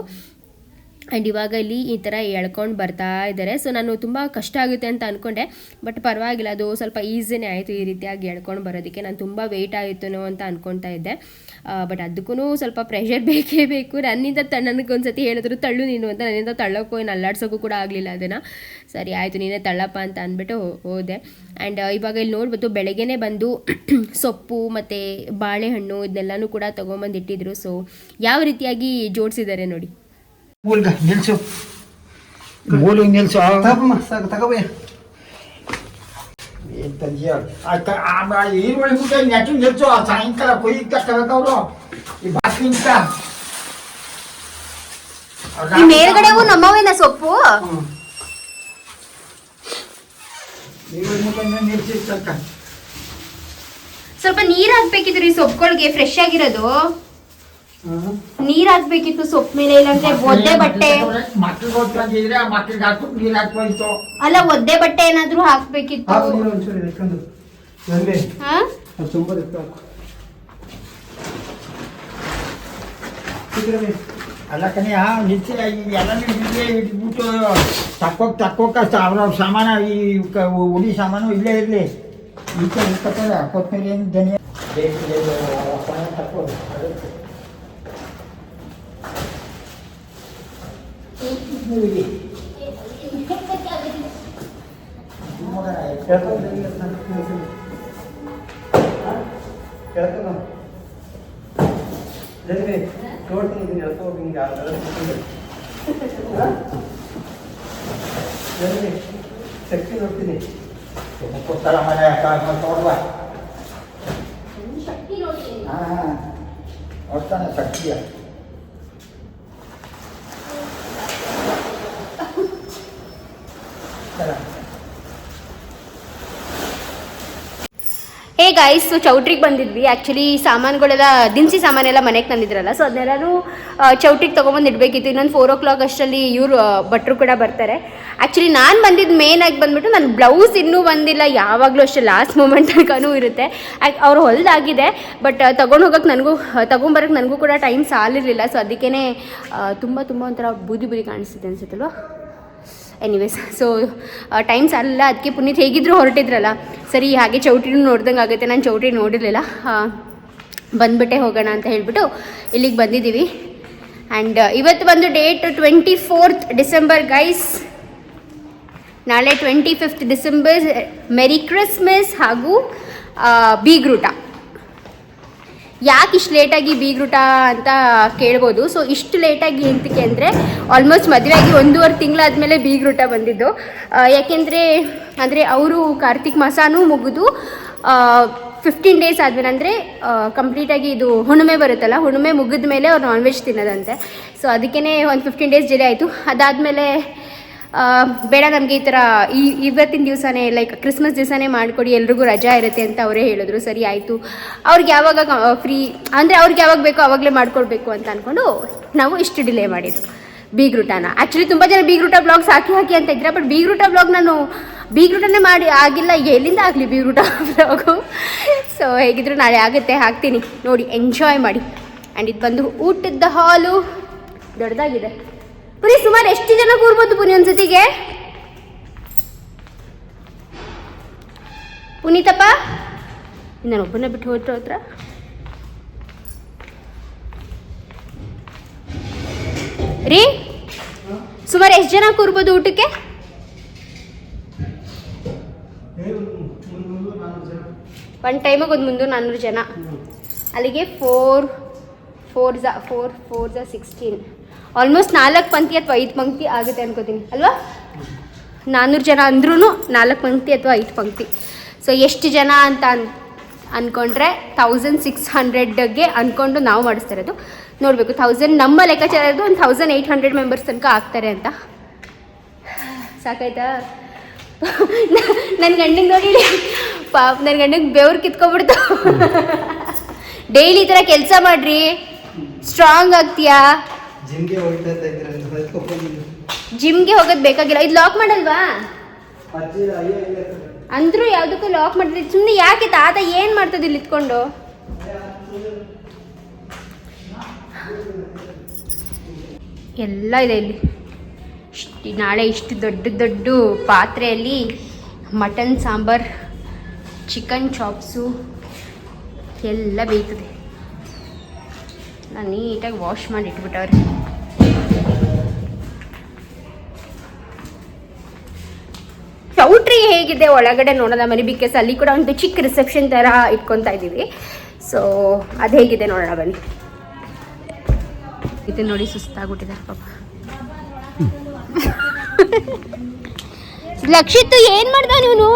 ಆ್ಯಂಡ್ ಇವಾಗ ಇಲ್ಲಿ ಈ ಥರ ಎಳ್ಕೊಂಡು ಬರ್ತಾ ಇದ್ದಾರೆ. ಸೊ ನಾನು ತುಂಬ ಕಷ್ಟ ಆಗುತ್ತೆ ಅಂತ ಅಂದ್ಕೊಂಡೆ ಬಟ್ ಪರವಾಗಿಲ್ಲ, ಅದು ಸ್ವಲ್ಪ ಈಸಿನೇ ಆಯಿತು ಈ ರೀತಿಯಾಗಿ ಎಳ್ಕೊಂಡು ಬರೋದಕ್ಕೆ. ನಾನು ತುಂಬ ವೆಯ್ಟ್ ಆಯಿತು ಅಂತ ಅಂದ್ಕೊತಾ ಇದ್ದೆ. ಬಟ್ ಅದಕ್ಕೂ ಸ್ವಲ್ಪ ಪ್ರೆಷರ್ ಬೇಕೇ ಬೇಕು. ನನ್ನಿಂದ ತ, ನನಗೊಂದ್ಸತಿ ಹೇಳಿದ್ರು, ತಳ್ಳು ನೀನು ಅಂತ. ನನ್ನಿಂದ ತಳ್ಳೋಕ್ಕೂ ಏನು ಅಲ್ಲಾಡ್ಸೋಕ್ಕೂ ಕೂಡ ಆಗಲಿಲ್ಲ ಅದನ್ನು. ಸರಿ, ಆಯಿತು, ನೀನೇ ತಳ್ಳಪ್ಪ ಅಂತ ಅಂದ್ಬಿಟ್ಟು ಹೋದೆ. ಆ್ಯಂಡ್ ಇವಾಗ ಇಲ್ಲಿ ನೋಡ್ಬೋದು ಬೆಳಗ್ಗೆನೇ ಬಂದು ಸೊಪ್ಪು ಮತ್ತು ಬಾಳೆಹಣ್ಣು ಇದನ್ನೆಲ್ಲನೂ ಕೂಡ ತೊಗೊಂಬಂದು ಇಟ್ಟಿದ್ರು. ಸೊ ಯಾವ ರೀತಿಯಾಗಿ ಜೋಡಿಸಿದ್ದಾರೆ ನೋಡಿ. ಮೂಲ್ಗ ನಿಲ್ಸು. ಮೂಲಿಗೆ ನಿಲ್ಸು ತಗೊಮ್ಮ ಸಾಕು ತಗೋಬೇ ಈರುಳ್ಳಿ ನೆಟ್ಟು ನಿಲ್ಸು ಆ ಸಾಯಂಕಾಲ ಕೊಯ್ದು ಕಷ್ಟಬೇಕವ್ರು ಈ ಬಾಕಿಂತ ಈ ಮೇಲ್ಗಡೆವು ನಮ್ಮವೇನ ಸೊಪ್ಪು? ಸ್ವಲ್ಪ. ನೀರ್ ಹಾಕ್ಬೇಕಿದ್ರಿ ಈ ಸೊಪ್ಪುಗಳಿಗೆ ಫ್ರೆಶ್ ಆಗಿರೋದು. ನೀರ್ ಹಾಕ್ಬೇಕಿತ್ತು ಸೊಪ್ಪು ಮೇಲೆ ಇಲ್ಲಾಂದ್ರೆ ಒದ್ದೆ ಬಟ್ಟೆ ಮಕ್ಳಿಗೆ ಓದ್ಕೊಂಡಿದ್ರೆ ಆ ಮಕ್ಳಿಗೆ ಹಾಕ್ಬಿಟ್ಟು ನೀರು ಹಾಕ್ಬೋಯ್ತು ಅಲ್ಲ ಒದ್ದೆ ಬಟ್ಟೆ ಏನಾದ್ರೂ ಹಾಕ್ಬೇಕಿತ್ತು ಹಾಕು ನೀರು ಒಂಚೂರು ಇಟ್ಕೊಂಡು ಎಲ್ಲಿ ಹಾ ಅದು ತುಂಬ ಇಟ್ಟು ಹಾಕು ಇದ್ರಲ್ಲಿ ಅಲ್ಲ ಕಣೆ ನಿಲ್ಸಿ ಎಲ್ಲ ಇಲ್ಲೇ ಇಟ್ಬಿಟ್ಟು ತಕ್ಕೋಕ್ ತಕ್ಕೋಕ ಅವ್ರ ಸಾಮಾನ ಈ ಕ- ಉಡಿ ಸಾಮಾನು ಇಲ್ಲೇ ಇರಲಿ ಈ ಕಡೆ ಇಟ್ಕೊತಾರೆ ಕೊತ್ತಂಬರಿ ಏನು ಧನಿಯಾ ತಕ್ಕೋ ಎಳ್ಕೊಂಡು ಹಿಂಗೆ ಸಣ್ಣ ನಿಲ್ಸಿ. ಎಳ್ಕೊಂಡು. ಜಲ್ದಿ ನೋಡ್ತೀನಿ ಇದನ್ನ ಎಳ್ಕೊಂಡು ಹಿಂಗೆ ಆ ಥರ ಕೂತ್ಕೊಂಡು. ಹಾ? ಜಲ್ದಿ ಶಕ್ತಿ ನೋಡ್ತೀನಿ ಕೊಡ್ತಾರ ಮನೆ ನೋಡುವ ಹಾಂ ಗೈಸ್ ಚೌಟ್ರಿಗೆ ಬಂದಿದ್ವಿ. ಆ್ಯಕ್ಚುಲಿ ಸಾಮಾನುಗಳೆಲ್ಲ, ದಿನಸಿ ಸಾಮಾನೆಲ್ಲ ಮನೆಗೆ ತಂದಿದ್ರಲ್ಲ ಸೊ ಅದನ್ನೆಲ್ಲರೂ ಚೌಟ್ರಿಗೆ ತೊಗೊಂಬಂದು ಇಡಬೇಕಿತ್ತು. ಇನ್ನೊಂದು ಫೋರ್ ಓ ಕ್ಲಾಕ್ ಅಷ್ಟರಲ್ಲಿ ಇವರು ಭಟ್ರು ಕೂಡ ಬರ್ತಾರೆ. ಆ್ಯಕ್ಚುಲಿ ನಾನು ಬಂದಿದ್ದು ಮೇನ್ ಆಗಿ ಬಂದ್ಬಿಟ್ಟು ನನ್ನ ಬ್ಲೌಸ್ ಇನ್ನೂ ಬಂದಿಲ್ಲ. ಯಾವಾಗಲೂ ಅಷ್ಟೇ ಲಾಸ್ಟ್ ಮೂಮೆಂಟ್ ತನಕನೂ ಇರುತ್ತೆ. ಅವ್ರು ಹೊಲ್ದಾಗಿದೆ ಬಟ್ ತೊಗೊಂಡು ಹೋಗೋಕೆ ನನಗೂ ತೊಗೊಂಬರೋಕೆ ನನಗೂ ಕೂಡ ಟೈಮ್ ಸಾಲಿರಲಿಲ್ಲ. ಸೊ ಅದಕ್ಕೇ ತುಂಬ ತುಂಬ ಒಂಥರ ಬೂದಿ ಬೂದಿ ಕಾಣಿಸ್ತಿದೆ ಅನ್ಸುತ್ತಲ್ವ? ಎನಿವೇಸ್ ಸೊ ಟೈಮ್ಸ್ ಅಲ್ಲ ಅದಕ್ಕೆ ಪುನೀತ್ ಹೇಗಿದ್ರು ಹೊರಟಿದ್ರಲ್ಲ. ಸರಿ, ಹಾಗೆ ಚೌಟ್ರಿನೂ ನೋಡ್ದಂಗೆ ಆಗುತ್ತೆ ನಾನು ಚೌಟ್ರಿ ನೋಡಿರಲಿಲ್ಲ. ಬಂದ್ಬಿಟ್ಟೆ ಹೋಗೋಣ ಅಂತ ಹೇಳ್ಬಿಟ್ಟು ಇಲ್ಲಿಗೆ ಬಂದಿದ್ದೀವಿ. ಆ್ಯಂಡ್ ಇವತ್ತು ಬಂದು date twenty fourth December guys ನಾಳೆ twenty fifth December merry Christmas ಹಾಗೂ ಬೀಗ್ರೂಟ. ಯಾಕೆ ಇಷ್ಟು ಲೇಟಾಗಿ ಬೀಗ್ರೂಟ ಅಂತ ಕೇಳ್ಬೋದು. ಸೊ ಇಷ್ಟು ಲೇಟಾಗಿ ಎಂತಕ್ಕೆ ಅಂದರೆ ಆಲ್ಮೋಸ್ಟ್ ಮದುವೆಯಾಗಿ ಒಂದೂವರೆ ತಿಂಗಳಾದಮೇಲೆ ಬೀಗ್ರೂಟ ಬಂದಿದ್ದು. ಯಾಕೆಂದರೆ, ಅಂದರೆ ಅವರು ಕಾರ್ತಿಕ್ ಮಾಸನೂ ಮುಗಿದು ಫಿಫ್ಟೀನ್ ಡೇಸ್ ಆದಮೇಲೆ ಅಂದರೆ ಕಂಪ್ಲೀಟಾಗಿ ಇದು ಹುಣ್ಣಿಮೆ ಬರುತ್ತಲ್ಲ, ಹುಣ್ಣಿಮೆ ಮುಗಿದ ಮೇಲೆ ಅವ್ರು ನಾನ್ ವೆಜ್ ತಿನ್ನೋದಂತೆ. ಸೊ ಅದಕ್ಕೇ ಒಂದು ಫಿಫ್ಟೀನ್ ಡೇಸ್ ಡಿಲೇ ಆಯಿತು. ಅದಾದಮೇಲೆ ಬೇಡ ನಮಗೆ ಈ ಥರ ಈ ಇವತ್ತಿನ ದಿವಸನೇ ಲೈಕ್ ಕ್ರಿಸ್ಮಸ್ ದಿವಸನೇ ಮಾಡಿಕೊಡಿ, ಎಲ್ರಿಗೂ ರಜಾ ಇರುತ್ತೆ ಅಂತ ಅವರೇ ಹೇಳಿದ್ರು. ಸರಿ, ಆಯಿತು. ಅವ್ರಿಗೆ ಯಾವಾಗ ಫ್ರೀ ಅಂದರೆ ಅವ್ರಿಗೆ ಯಾವಾಗ ಬೇಕೋ ಆವಾಗಲೇ ಮಾಡಿಕೊಡ್ಬೇಕು ಅಂತ ಅಂದ್ಕೊಂಡು ನಾವು ಇಷ್ಟು ಡಿಲೇ ಮಾಡಿದ್ದು. ಬೀಗ್ರೂಟನ. ಆ್ಯಕ್ಚುಲಿ ತುಂಬ ಜನ ಬೀಗ್ರೂಟ ಬ್ಲಾಗ್ಸ್ ಹಾಕಿ ಹಾಕಿ ಅಂತ ಇದ್ರೆ ಬಟ್ ಬೀಗ್ರೂಟ ಬ್ಲಾಗ್ ನಾನು ಬೀಗ್ರೂಟನೇ ಮಾಡಿ ಆಗಿಲ್ಲ. ಎಲ್ಲಿಂದ ಆಗಲಿ ಬೀಗ್ರೂಟ ಬ್ಲಾಗು ಸೊ ಹೇಗಿದ್ರು ನಾಳೆ ಆಗುತ್ತೆ, ಹಾಕ್ತೀನಿ. ನೋಡಿ ಎಂಜಾಯ್ ಮಾಡಿ. ಆ್ಯಂಡ್ ಇದು ಬಂದು ಊಟದ ಹಾಲು. ದೊಡ್ಡದಾಗಿದೆ. ಪುರಿ ಸುಮಾರು ಎಷ್ಟು ಜನ ಕೂರ್ಬೋದು ಪುನಿ ಒಂದ್ಸತಿಗೆ? ಪುನೀತಪ್ಪ ನಾನು ಒಬ್ಬನೇ ಬಿಟ್ಟು ಹೋಯ್ತು ಹತ್ರ? ರೀ, ಸುಮಾರು ಎಷ್ಟು ಜನ ಕೂರ್ಬೋದು ಊಟಕ್ಕೆ? ಒನ್ ಟೈಮಿಗೆ ಒಂದು ಮುನ್ನೂರು ನಾನ್ನೂರು ಜನ. ಅಲ್ಲಿಗೆ ಫೋರ್ ಫೋರ್ ಝ ಫೋರ್ ಫೋರ್ ಝ ಸಿಕ್ಸ್ಟೀನ್ ಆಲ್ಮೋಸ್ಟ್ ನಾಲ್ಕು ಪಂಕ್ತಿ ಅಥವಾ ಐದು ಪಂಕ್ತಿ ಆಗುತ್ತೆ ಅನ್ಕೋತೀನಿ ಅಲ್ವಾ? ನಾನ್ನೂರು ಜನ ಅಂದ್ರೂ ನಾಲ್ಕು ಪಂಕ್ತಿ ಅಥವಾ ಐದು ಪಂಕ್ತಿ. ಸೊ ಎಷ್ಟು ಜನ ಅಂತ ಅನ್ ಅಂದ್ಕೊಂಡ್ರೆ ತೌಸಂಡ್ ಸಿಕ್ಸ್ ಹಂಡ್ರೆಡ್ಗೆ ಅಂದ್ಕೊಂಡು ನಾವು ಮಾಡಿಸ್ತಾ ಇರೋದು. ನೋಡಬೇಕು ತೌಸಂಡ್ ನಮ್ಮ ಲೆಕ್ಕಾಚಾರ ಇರೋದು ಒಂದು ತೌಸಂಡ್ ಏಯ್ಟ್ ಹಂಡ್ರೆಡ್ ಮೆಂಬರ್ಸ್ ತನಕ ಆಗ್ತಾರೆ ಅಂತ. ಸಾಕಾಯ್ತಾ? ನನ್ನ ಗಂಡಂಗೆ ನೋಡಿ ಪಾಪ ನನ್ನ ಗಂಡಂಗೆ ಬೆವ್ರು ಕಿತ್ಕೊಬಿಡ್ತು ಡೈಲಿ ಈ ಥರ ಕೆಲಸ ಮಾಡ್ರಿ. ಸ್ಟ್ರಾಂಗ್ ಆಗ್ತೀಯಾ? ಜಿಮ್ಗೆ ಹೋಗ್ತಾ ಹೊತ್ಕೊಂಡ್ಬಂದಿದ್ದು ಜಿಮ್ಗೆ ಹೋಗೋದು ಬೇಕಾಗಿಲ್ಲ. ಇದು ಲಾಕ್ ಮಾಡಲ್ವಾ? ಅಂದ್ರೂ ಯಾವುದಕ್ಕೂ ಲಾಕ್ ಮಾಡಿದ್ರೆ ಸುಮ್ಮನೆ ಯಾಕೆ ತಾತ ಏನು ಮಾಡ್ತದೆ ಇಲ್ಲಿ ಇತ್ಕೊಂಡು ಎಲ್ಲ ಇದೆ ಇಲ್ಲಿ. ಇಷ್ಟು ನಾಳೆ ಇಷ್ಟು ದೊಡ್ಡ ದೊಡ್ಡ ಪಾತ್ರೆಯಲ್ಲಿ ಮಟನ್ ಸಾಂಬಾರ್ ಚಿಕನ್ ಚಾಪ್ಸು ಎಲ್ಲ ಬೇಯ್ತದೆ. ನಾನು ನೀಟಾಗಿ ವಾಶ್ ಮಾಡಿ ಇಟ್ಬಿಟ್ಟವ್ರಿ ಚೌಟ್ರಿ ಹೇಗಿದೆ ಒಳಗಡೆ ನೋಡೋಣ ಮರಿ ಬಿಕಾಸ್ ಅಲ್ಲಿ ಕೂಡ ಒಂದು ಚಿಕ್ಕ ರಿಸೆಪ್ಷನ್ ಥರ ಇಟ್ಕೊತಾ ಇದ್ದೀವಿ. ಸೊ ಅದು ಹೇಗಿದೆ ನೋಡೋಣ ಬನ್ನಿ. ಇದು ನೋಡಿ ಸುಸ್ತಾಗ್ಬಿಟ್ಟಿದ್ದಾರೆ ಪಾಪ. ಲಕ್ಷಿತ್ತು ಏನ್ ಮಾಡ್ದ ನೀನು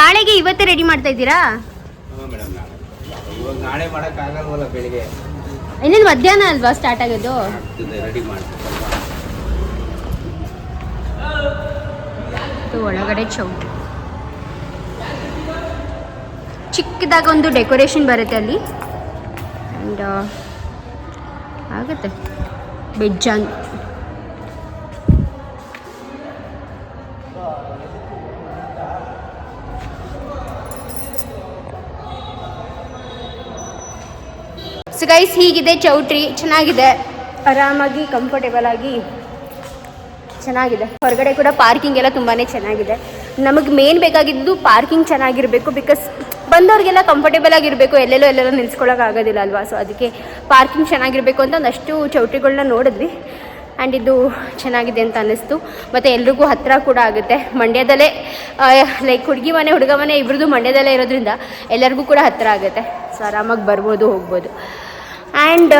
ನಾಳೆಗೆ ಇವತ್ತೇ ರೆಡಿ ಮಾಡ್ತಾ ಇದ್ದೀರಾ? ಮೇಡಮ್ ಇವಾಗ ನಾಳೆ ಮಾಡೋಕ್ಕಾಗಲ್ವಲ್ಲ ಬೆಳಿಗ್ಗೆ. ಇನ್ನೇನು ಮಧ್ಯಾಹ್ನ ಅಲ್ವಾ ಸ್ಟಾರ್ಟ್ ಆಗೋದು? ರೆಡಿ ಒಳಗಡೆ ಚೌಟ್ರಿ ಚಿಕ್ಕದಾಗ ಒಂದು ಡೆಕೋರೇಷನ್ ಬರುತ್ತೆ ಅಲ್ಲಿ. ಆ್ಯಂಡ್ ಆಗುತ್ತೆ. ಬೆಜ್ಜಾನ್. ಸೊ ಗೈಸ್ ಹೀಗಿದೆ, ಚೌಟ್ರಿ, ಚೆನ್ನಾಗಿದೆ. ಆರಾಮಾಗಿ ಕಂಫರ್ಟೇಬಲ್ ಆಗಿ ಚೆನ್ನಾಗಿದೆ. ಹೊರಗಡೆ ಕೂಡ ಪಾರ್ಕಿಂಗ್ ಎಲ್ಲ ತುಂಬಾ ಚೆನ್ನಾಗಿದೆ. ನಮಗೆ ಮೇನ್ ಬೇಕಾಗಿದ್ದು ಪಾರ್ಕಿಂಗ್ ಚೆನ್ನಾಗಿರಬೇಕು ಬಿಕಾಸ್ ಬಂದವ್ರಿಗೆಲ್ಲ ಕಂಫರ್ಟೇಬಲ್ ಆಗಿರಬೇಕು. ಎಲ್ಲೆಲ್ಲೋ ಎಲ್ಲೆಲ್ಲೋ ನಿಲ್ಸ್ಕೊಳಕ್ಕೆ ಆಗೋದಿಲ್ಲ ಅಲ್ವಾ? ಸೊ ಅದಕ್ಕೆ ಪಾರ್ಕಿಂಗ್ ಚೆನ್ನಾಗಿರಬೇಕು ಅಂತ ಒಂದಷ್ಟು ಚೌಟ್ರಿಗಳನ್ನ ನೋಡಿದ್ವಿ. ಆ್ಯಂಡ್ ಇದು ಚೆನ್ನಾಗಿದೆ ಅಂತ ಅನ್ನಿಸ್ತು. ಮತ್ತು ಎಲ್ರಿಗೂ ಹತ್ತಿರ ಕೂಡ ಆಗುತ್ತೆ. ಮಂಡ್ಯದಲ್ಲೇ ಲೈಕ್ ಹುಡುಗಿ ಮನೆ, ಹುಡುಗ ಮನೆ ಇಬ್ರದ್ದು ಮಂಡ್ಯದಲ್ಲೇ ಇರೋದ್ರಿಂದ ಎಲ್ಲರಿಗೂ ಕೂಡ ಹತ್ತಿರ ಆಗುತ್ತೆ. ಸೊ ಆರಾಮಾಗಿ ಬರ್ಬೋದು, ಹೋಗ್ಬೋದು. ಆ್ಯಂಡ್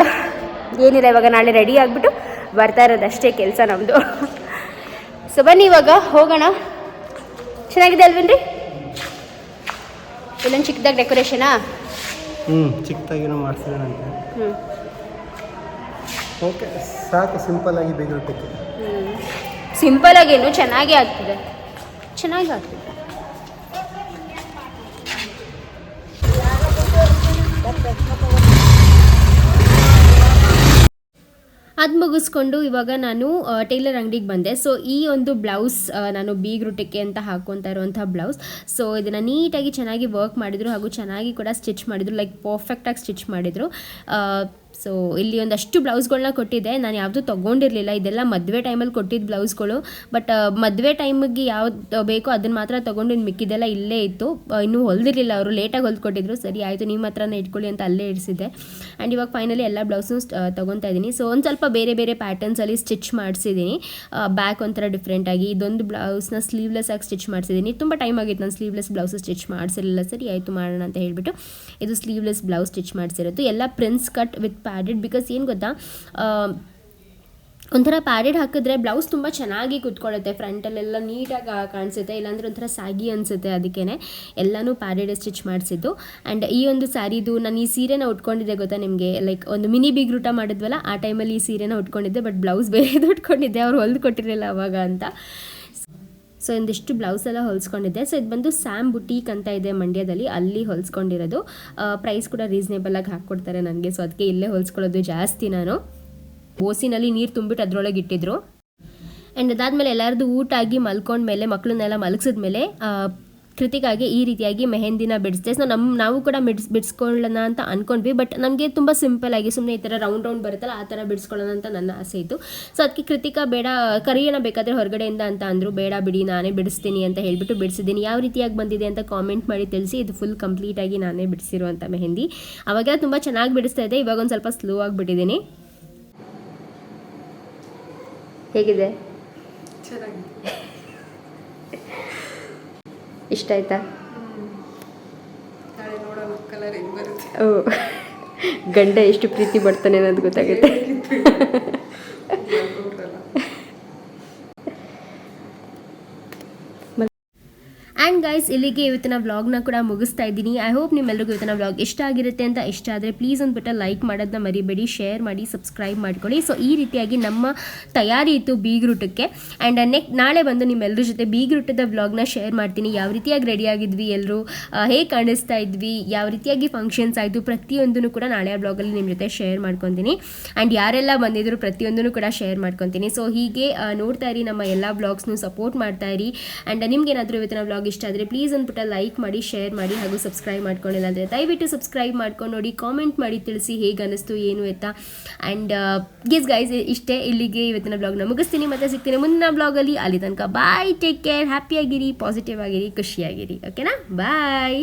ಏನಿಲ್ಲ ಇವಾಗ ನಾಳೆ ರೆಡಿ ಆಗಿಬಿಟ್ಟು ಬರ್ತಾ ಇರೋದಷ್ಟೇ ಕೆಲಸ ನಮ್ಮದು ಸೊ ಬನ್ನಿ ಇವಾಗ ಹೋಗೋಣ. ಚೆನ್ನಾಗಿದೆ ಅಲ್ವೇನ್ರಿ? ಇಲ್ಲೊಂದು ಚಿಕ್ಕದಾಗಿ ಡೆಕೋರೇಷನಾ ಹ್ಞೂ ಚಿಕ್ಕದಾಗಿನೂ ಮಾಡ್ಸಿದಾನಂತೆ ಹ್ಞೂ ಓಕೆ ಸಾಕು ಸಿಂಪಲ್ ಆಗಿ ಬೇಗ ಸಿಂಪಲ್ ಆಗೇನು ಚೆನ್ನಾಗೇ ಆಗ್ತಿದೆ. ಚೆನ್ನಾಗಿ ಆಗ್ತಿದೆ. ಅದು ಮುಗಿಸ್ಕೊಂಡು ಇವಾಗ ನಾನು ಟೈಲರ್ ಅಂಗಡಿಗೆ ಬಂದೆ. ಸೊ ಈ ಒಂದು ಬ್ಲೌಸ್ ನಾನು ಬೀಗ್ರುಟಕ್ಕೆ ಅಂತ ಹಾಕ್ಕೊತಾ ಇರುವಂಥ ಬ್ಲೌಸ್. ಸೊ ಇದನ್ನು ನೀಟಾಗಿ ಚೆನ್ನಾಗಿ ವರ್ಕ್ ಮಾಡಿದರು ಹಾಗೂ ಚೆನ್ನಾಗಿ ಕೂಡ ಸ್ಟಿಚ್ ಮಾಡಿದರು ಲೈಕ್ ಪರ್ಫೆಕ್ಟಾಗಿ ಸ್ಟಿಚ್ ಮಾಡಿದರು. ಸೊ ಇಲ್ಲಿ ಒಂದಷ್ಟು ಬ್ಲೌಸ್ಗಳನ್ನ ಕೊಟ್ಟಿದ್ದೆ. ನಾನು ಯಾವುದು ತೊಗೊಂಡಿರಲಿಲ್ಲ. ಇದೆಲ್ಲ ಮದುವೆ ಟೈಮಲ್ಲಿ ಕೊಟ್ಟಿದ್ದ ಬ್ಲೌಸ್ಗಳು. ಬಟ್ ಮದುವೆ ಟೈಮಿಗೆ ಯಾವ್ದು ಬೇಕೋ ಅದನ್ನು ಮಾತ್ರ ತೊಗೊಂಡು ಮಿಕ್ಕಿದೆಲ್ಲ ಇಲ್ಲೇ ಇತ್ತು. ಇನ್ನೂ ಹೊಲ್ದಿರಲಿಲ್ಲ ಅವರು. ಲೇಟಾಗಿ ಹೊಲ್ಕೊಟ್ಟಿದ್ರು ಸರಿ, ಆಯಿತು. ನಿಮ್ಮ ಹತ್ರನೇ ಇಟ್ಕೊಳ್ಳಿ ಅಂತ ಅಲ್ಲೇ ಇರಿಸಿದ್ದೆ. ಆ್ಯಂಡ್ ಇವಾಗ ಫೈನಲಿ ಎಲ್ಲ ಬ್ಲೌಸು ತೊಗೊತಾ ಇದ್ದೀನಿ. ಸೊ ಒಂದು ಸ್ವಲ್ಪ ಬೇರೆ ಬೇರೆ ಪ್ಯಾಟರ್ನ್ಸಲ್ಲಿ ಸ್ಟಿಚ್ ಮಾಡಿಸಿದ್ದೀನಿ. ಬ್ಯಾಕ್ ಒಂಥರ ಡಿಫ್ರೆಂಟಾಗಿ ಇದೊಂದು ಬ್ಲೌಸ್ನ ಸ್ಲೀವ್ಲೆಸ್ ಆಗಿ ಸ್ಟಿಚ್ ಮಾಡಿಸಿದ್ದೀನಿ. ತುಂಬ ಟೈಮ್ ಆಗಿತ್ತು ನಾನು ಸ್ಲೀವ್ಲೆಸ್ ಬ್ಲೌಸ್ ಸ್ಟಿಚ್ ಮಾಡಿಸಿರಲಿಲ್ಲ. ಸರಿ, ಆಯಿತು ಮಾಡೋಣ ಅಂತ ಹೇಳ್ಬಿಟ್ಟು ಇದು ಸ್ಲೀವ್ಲೆಸ್ ಬ್ಲೌಸ್ ಸ್ಟಿಚ್ ಮಾಡಿಸಿರೋದು. ಎಲ್ಲ prince cut with padded because ಏನು ಗೊತ್ತಾ? ಒಂಥರ ಪ್ಯಾಡೆಡ್ ಹಾಕಿದ್ರೆ ಬ್ಲೌಸ್ ತುಂಬ ಚೆನ್ನಾಗಿ ಕುತ್ಕೊಳ್ಳುತ್ತೆ. ಫ್ರಂಟಲ್ಲೆಲ್ಲ ನೀಟಾಗಿ ಕಾಣಿಸುತ್ತೆ. ಇಲ್ಲಾಂದರೆ ಒಂಥರ ಸ್ಯಾಗಿ ಅನಿಸುತ್ತೆ ಅದಕ್ಕೇ ಎಲ್ಲನೂ ಪ್ಯಾಡೆಡ್ ಸ್ಟಿಚ್ ಮಾಡಿಸಿದ್ದು. ಆ್ಯಂಡ್ ಈ ಒಂದು ಸ್ಯಾರಿದು ನಾನು ಈ ಸೀರೆನ ಉಟ್ಕೊಂಡಿದ್ದೆ ಗೊತ್ತಾ ನಿಮಗೆ? ಲೈಕ್ ಒಂದು ಮಿನಿ ಬಿಗ್ ರೂಟ ಮಾಡಿದ್ವಲ್ಲ, ಆ ಟೈಮಲ್ಲಿ ಈ ಸೀರೆನ ಉಟ್ಕೊಂಡಿದ್ದೆ ಬಟ್ ಬ್ಲೌಸ್ ಬೇರೆದು ಉಟ್ಕೊಂಡಿದ್ದೆ. ಅವ್ರು ಹೊಲ್ದು ಕೊಟ್ಟಿರಲಿಲ್ಲ ಅವಾಗ ಅಂತ. ಸೊ ಒಂದಿಷ್ಟು ಬ್ಲೌಸ್ ಎಲ್ಲ ಹೊಲ್ಸ್ಕೊಂಡಿದ್ದೆ. ಸೊ ಇದು ಬಂದು ಸ್ಯಾಮ್ ಬುಟೀಕ್ ಅಂತ ಇದೆ ಮಂಡ್ಯದಲ್ಲಿ. ಅಲ್ಲಿ ಹೊಲ್ಸ್ಕೊಂಡಿರೋದು. ಪ್ರೈಸ್ ಕೂಡ ರೀಸನೇಬಲ್ ಆಗಿ ಹಾಕ್ಕೊಡ್ತಾರೆ ನನಗೆ. ಸೊ ಅದಕ್ಕೆ ಇಲ್ಲೇ ಹೊಲ್ಸ್ಕೊಳ್ಳೋದು ಜಾಸ್ತಿ ನಾನು. ಓಸಿನಲ್ಲಿ ನೀರು ತುಂಬಿಟ್ಟು ಅದರೊಳಗೆ ಇಟ್ಟಿದ್ರು. ಆ್ಯಂಡ್ ಅದಾದಮೇಲೆ ಎಲ್ಲರದು ಊಟ ಆಗಿ ಮಲ್ಕೊಂಡ್ಮೇಲೆ ಮಕ್ಕಳನ್ನೆಲ್ಲ ಮಲಗಿಸಿದ್ಮೇಲೆ ಕೃತಿಕಾಗೆ ಈ ರೀತಿಯಾಗಿ ಮೆಹಂದಿನ ಬಿಡಿಸ್ದೆ. ಸೊ ನಮ್ಮ ನಾವು ಕೂಡ ಬಿಡ್ಸ್ ಬಿಡಿಸ್ಕೊಳ್ಳೋಣ ಅಂತ ಅಂದ್ಕೊಂಡ್ವಿ ಬಟ್ ನಮಗೆ ತುಂಬ ಸಿಂಪಲ್ ಆಗಿ ಸುಮ್ಮನೆ ಈ ಥರ ರೌಂಡ್ ರೌಂಡ್ ಬರುತ್ತಲ್ಲ ಆ ಥರ ಬಿಡಿಸ್ಕೊಳ್ಳೋಣ ಅಂತ ನನ್ನ ಆಸೆ ಇತ್ತು. ಸೊ ಅದಕ್ಕೆ ಕೃತಿಕಾ ಬೇಡ ಕರಿಯೋಣ ಬೇಕಾದರೆ ಹೊರಗಡೆಯಿಂದ ಅಂತ ಅಂದರು ಬೇಡ ಬಿಡಿ ನಾನೇ ಬಿಡಿಸ್ತೀನಿ ಅಂತ ಹೇಳಿಬಿಟ್ಟು ಬಿಡಿಸಿದ್ದೀನಿ. ಯಾವ ರೀತಿಯಾಗಿ ಬಂದಿದೆ ಅಂತ ಕಾಮೆಂಟ್ ಮಾಡಿ ತಿಳಿಸಿ ಇದು ಫುಲ್ ಕಂಪ್ಲೀಟಾಗಿ ನಾನೇ ಬಿಡಿಸಿರುವಂಥ ಮೆಹಂದಿ. ಅವಾಗೆಲ್ಲ ತುಂಬ ಚೆನ್ನಾಗಿ ಬಿಡಿಸ್ತಾ ಇದೆ ಇವಾಗ ಒಂದು ಸ್ವಲ್ಪ ಸ್ಲೋ ಆಗಿಬಿಟ್ಟಿದ್ದೀನಿ ಹೇಗಿದೆ? ಇಷ್ಟ ಆಯ್ತಾ? ಓ ಗಂಡ ಎಷ್ಟು ಪ್ರೀತಿ ಮಾಡ್ತಾನೆ ಅನ್ನೋದು ಗೊತ್ತಾಗುತ್ತೆ. ಆ್ಯಂಡ್ ಗೈಸ್ ಇಲ್ಲಿಗೆ ಇವತ್ತಿನ ವ್ಲಾಗ್ನ ಕೂಡ ಮುಗಿಸ್ತಾ ಇದ್ದೀನಿ. ಐ ಹೋಪ್ ನಿಮ್ಮೆಲ್ಲರಿಗೂ ಇವತ್ತಿನ ವ್ಲಾಗ್ ಇಷ್ಟ ಆಗಿರುತ್ತೆ ಅಂತ ಇಷ್ಟ ಆದರೆ ಪ್ಲೀಸ್ ಅಂದ್ಬಿಟ್ಟು ಲೈಕ್ ಮಾಡೋದನ್ನ ಮರಿಬೇಡಿ ಶೇರ್ ಮಾಡಿ ಸಬ್ಸ್ಕ್ರೈಬ್ ಮಾಡ್ಕೊಳ್ಳಿ. ಸೊ ಈ ರೀತಿಯಾಗಿ ನಮ್ಮ ತಯಾರಿ ಇತ್ತು ಬೀಗ್ರೂಟಕ್ಕೆ ಆ್ಯಂಡ್ ನೆಕ್ಸ್ಟ್ ನಾಳೆ ಬಂದು ನಿಮ್ಮೆಲ್ಲರ ಜೊತೆ ಬೀಗ್ರೂಟದ ವ್ಲಾಗ್ನ ಶೇರ್ ಮಾಡ್ತೀನಿ. ಯಾವ ರೀತಿಯಾಗಿ ರೆಡಿ ಆಗಿದ್ವಿ ಎಲ್ಲರೂ ಹೇಗೆ ಕಾಣಿಸ್ತಾ ಇದ್ವಿ ಯಾವ ರೀತಿಯಾಗಿ ಫಂಕ್ಷನ್ಸ್ ಆಯಿತು ಪ್ರತಿಯೊಂದನ್ನು ಕೂಡ ನಾಳೆ ಬ್ಲಾಗಲ್ಲಿ ನಿಮ್ಮ ಜೊತೆ ಶೇರ್ ಮಾಡ್ಕೊತೀನಿ. ಆ್ಯಂಡ್ ಯಾರೆಲ್ಲ ಬಂದಿದ್ರು ಪ್ರತಿಯೊಂದನ್ನು ಕೂಡ ಶೇರ್ ಮಾಡ್ಕೊತೀನಿ. ಸೊ ಹೀಗೆ ಆ, ನೋಡ್ತಾ ಇರಿ ನಮ್ಮ ಎಲ್ಲ ವ್ಲಾಗ್ಸ್ನು ಸಪೋರ್ಟ್ ಮಾಡ್ತಾ ಇರಿ. ಆ್ಯಂಡ್ ನಿಮ್ಗೇನಾದರೂ ಇವತ್ತಿನ ವ್ಲಾಗ್ ಇಷ್ಟ ಆದರೆ ಪ್ಲೀಸ್ ಅಂದ್ಬಿಟ್ಟು ಲೈಕ್ ಮಾಡಿ ಶೇರ್ ಮಾಡಿ ಹಾಗೂ ಸಬ್ಸ್ಕ್ರೈಬ್ ಮಾಡ್ಕೊಂಡಿಲ್ಲ ಅಂದರೆ ದಯವಿಟ್ಟು ಸಬ್ಸ್ಕ್ರೈಬ್ ಮಾಡ್ಕೊಂಡು ನೋಡಿ ಕಾಮೆಂಟ್ ಮಾಡಿ ತಿಳಿಸಿ ಹೇಗೆ ಅನ್ನಿಸ್ತು, ಏನು ಎತ್ತಾ ಆ್ಯಂಡ್ ಗಿಸ್ ಗೈಸ್ ಇಷ್ಟೇ ಇಲ್ಲಿಗೆ ಇವತ್ತಿನ ಬ್ಲಾಗ್ನ ಮುಗಿಸ್ತೀನಿ. ಮತ್ತೆ ಸಿಗ್ತೀನಿ ಮುಂದಿನ ಬ್ಲಾಗಲ್ಲಿ ಅಲ್ಲಿ. ತನಕ ಬಾಯ್ ಟೇಕ್ ಕೇರ್ ಹ್ಯಾಪಿಯಾಗಿರಿ ಪಾಸಿಟಿವ್ ಆಗಿರಿ ಖುಷಿಯಾಗಿರಿ ಓಕೆನಾ ಬಾಯ್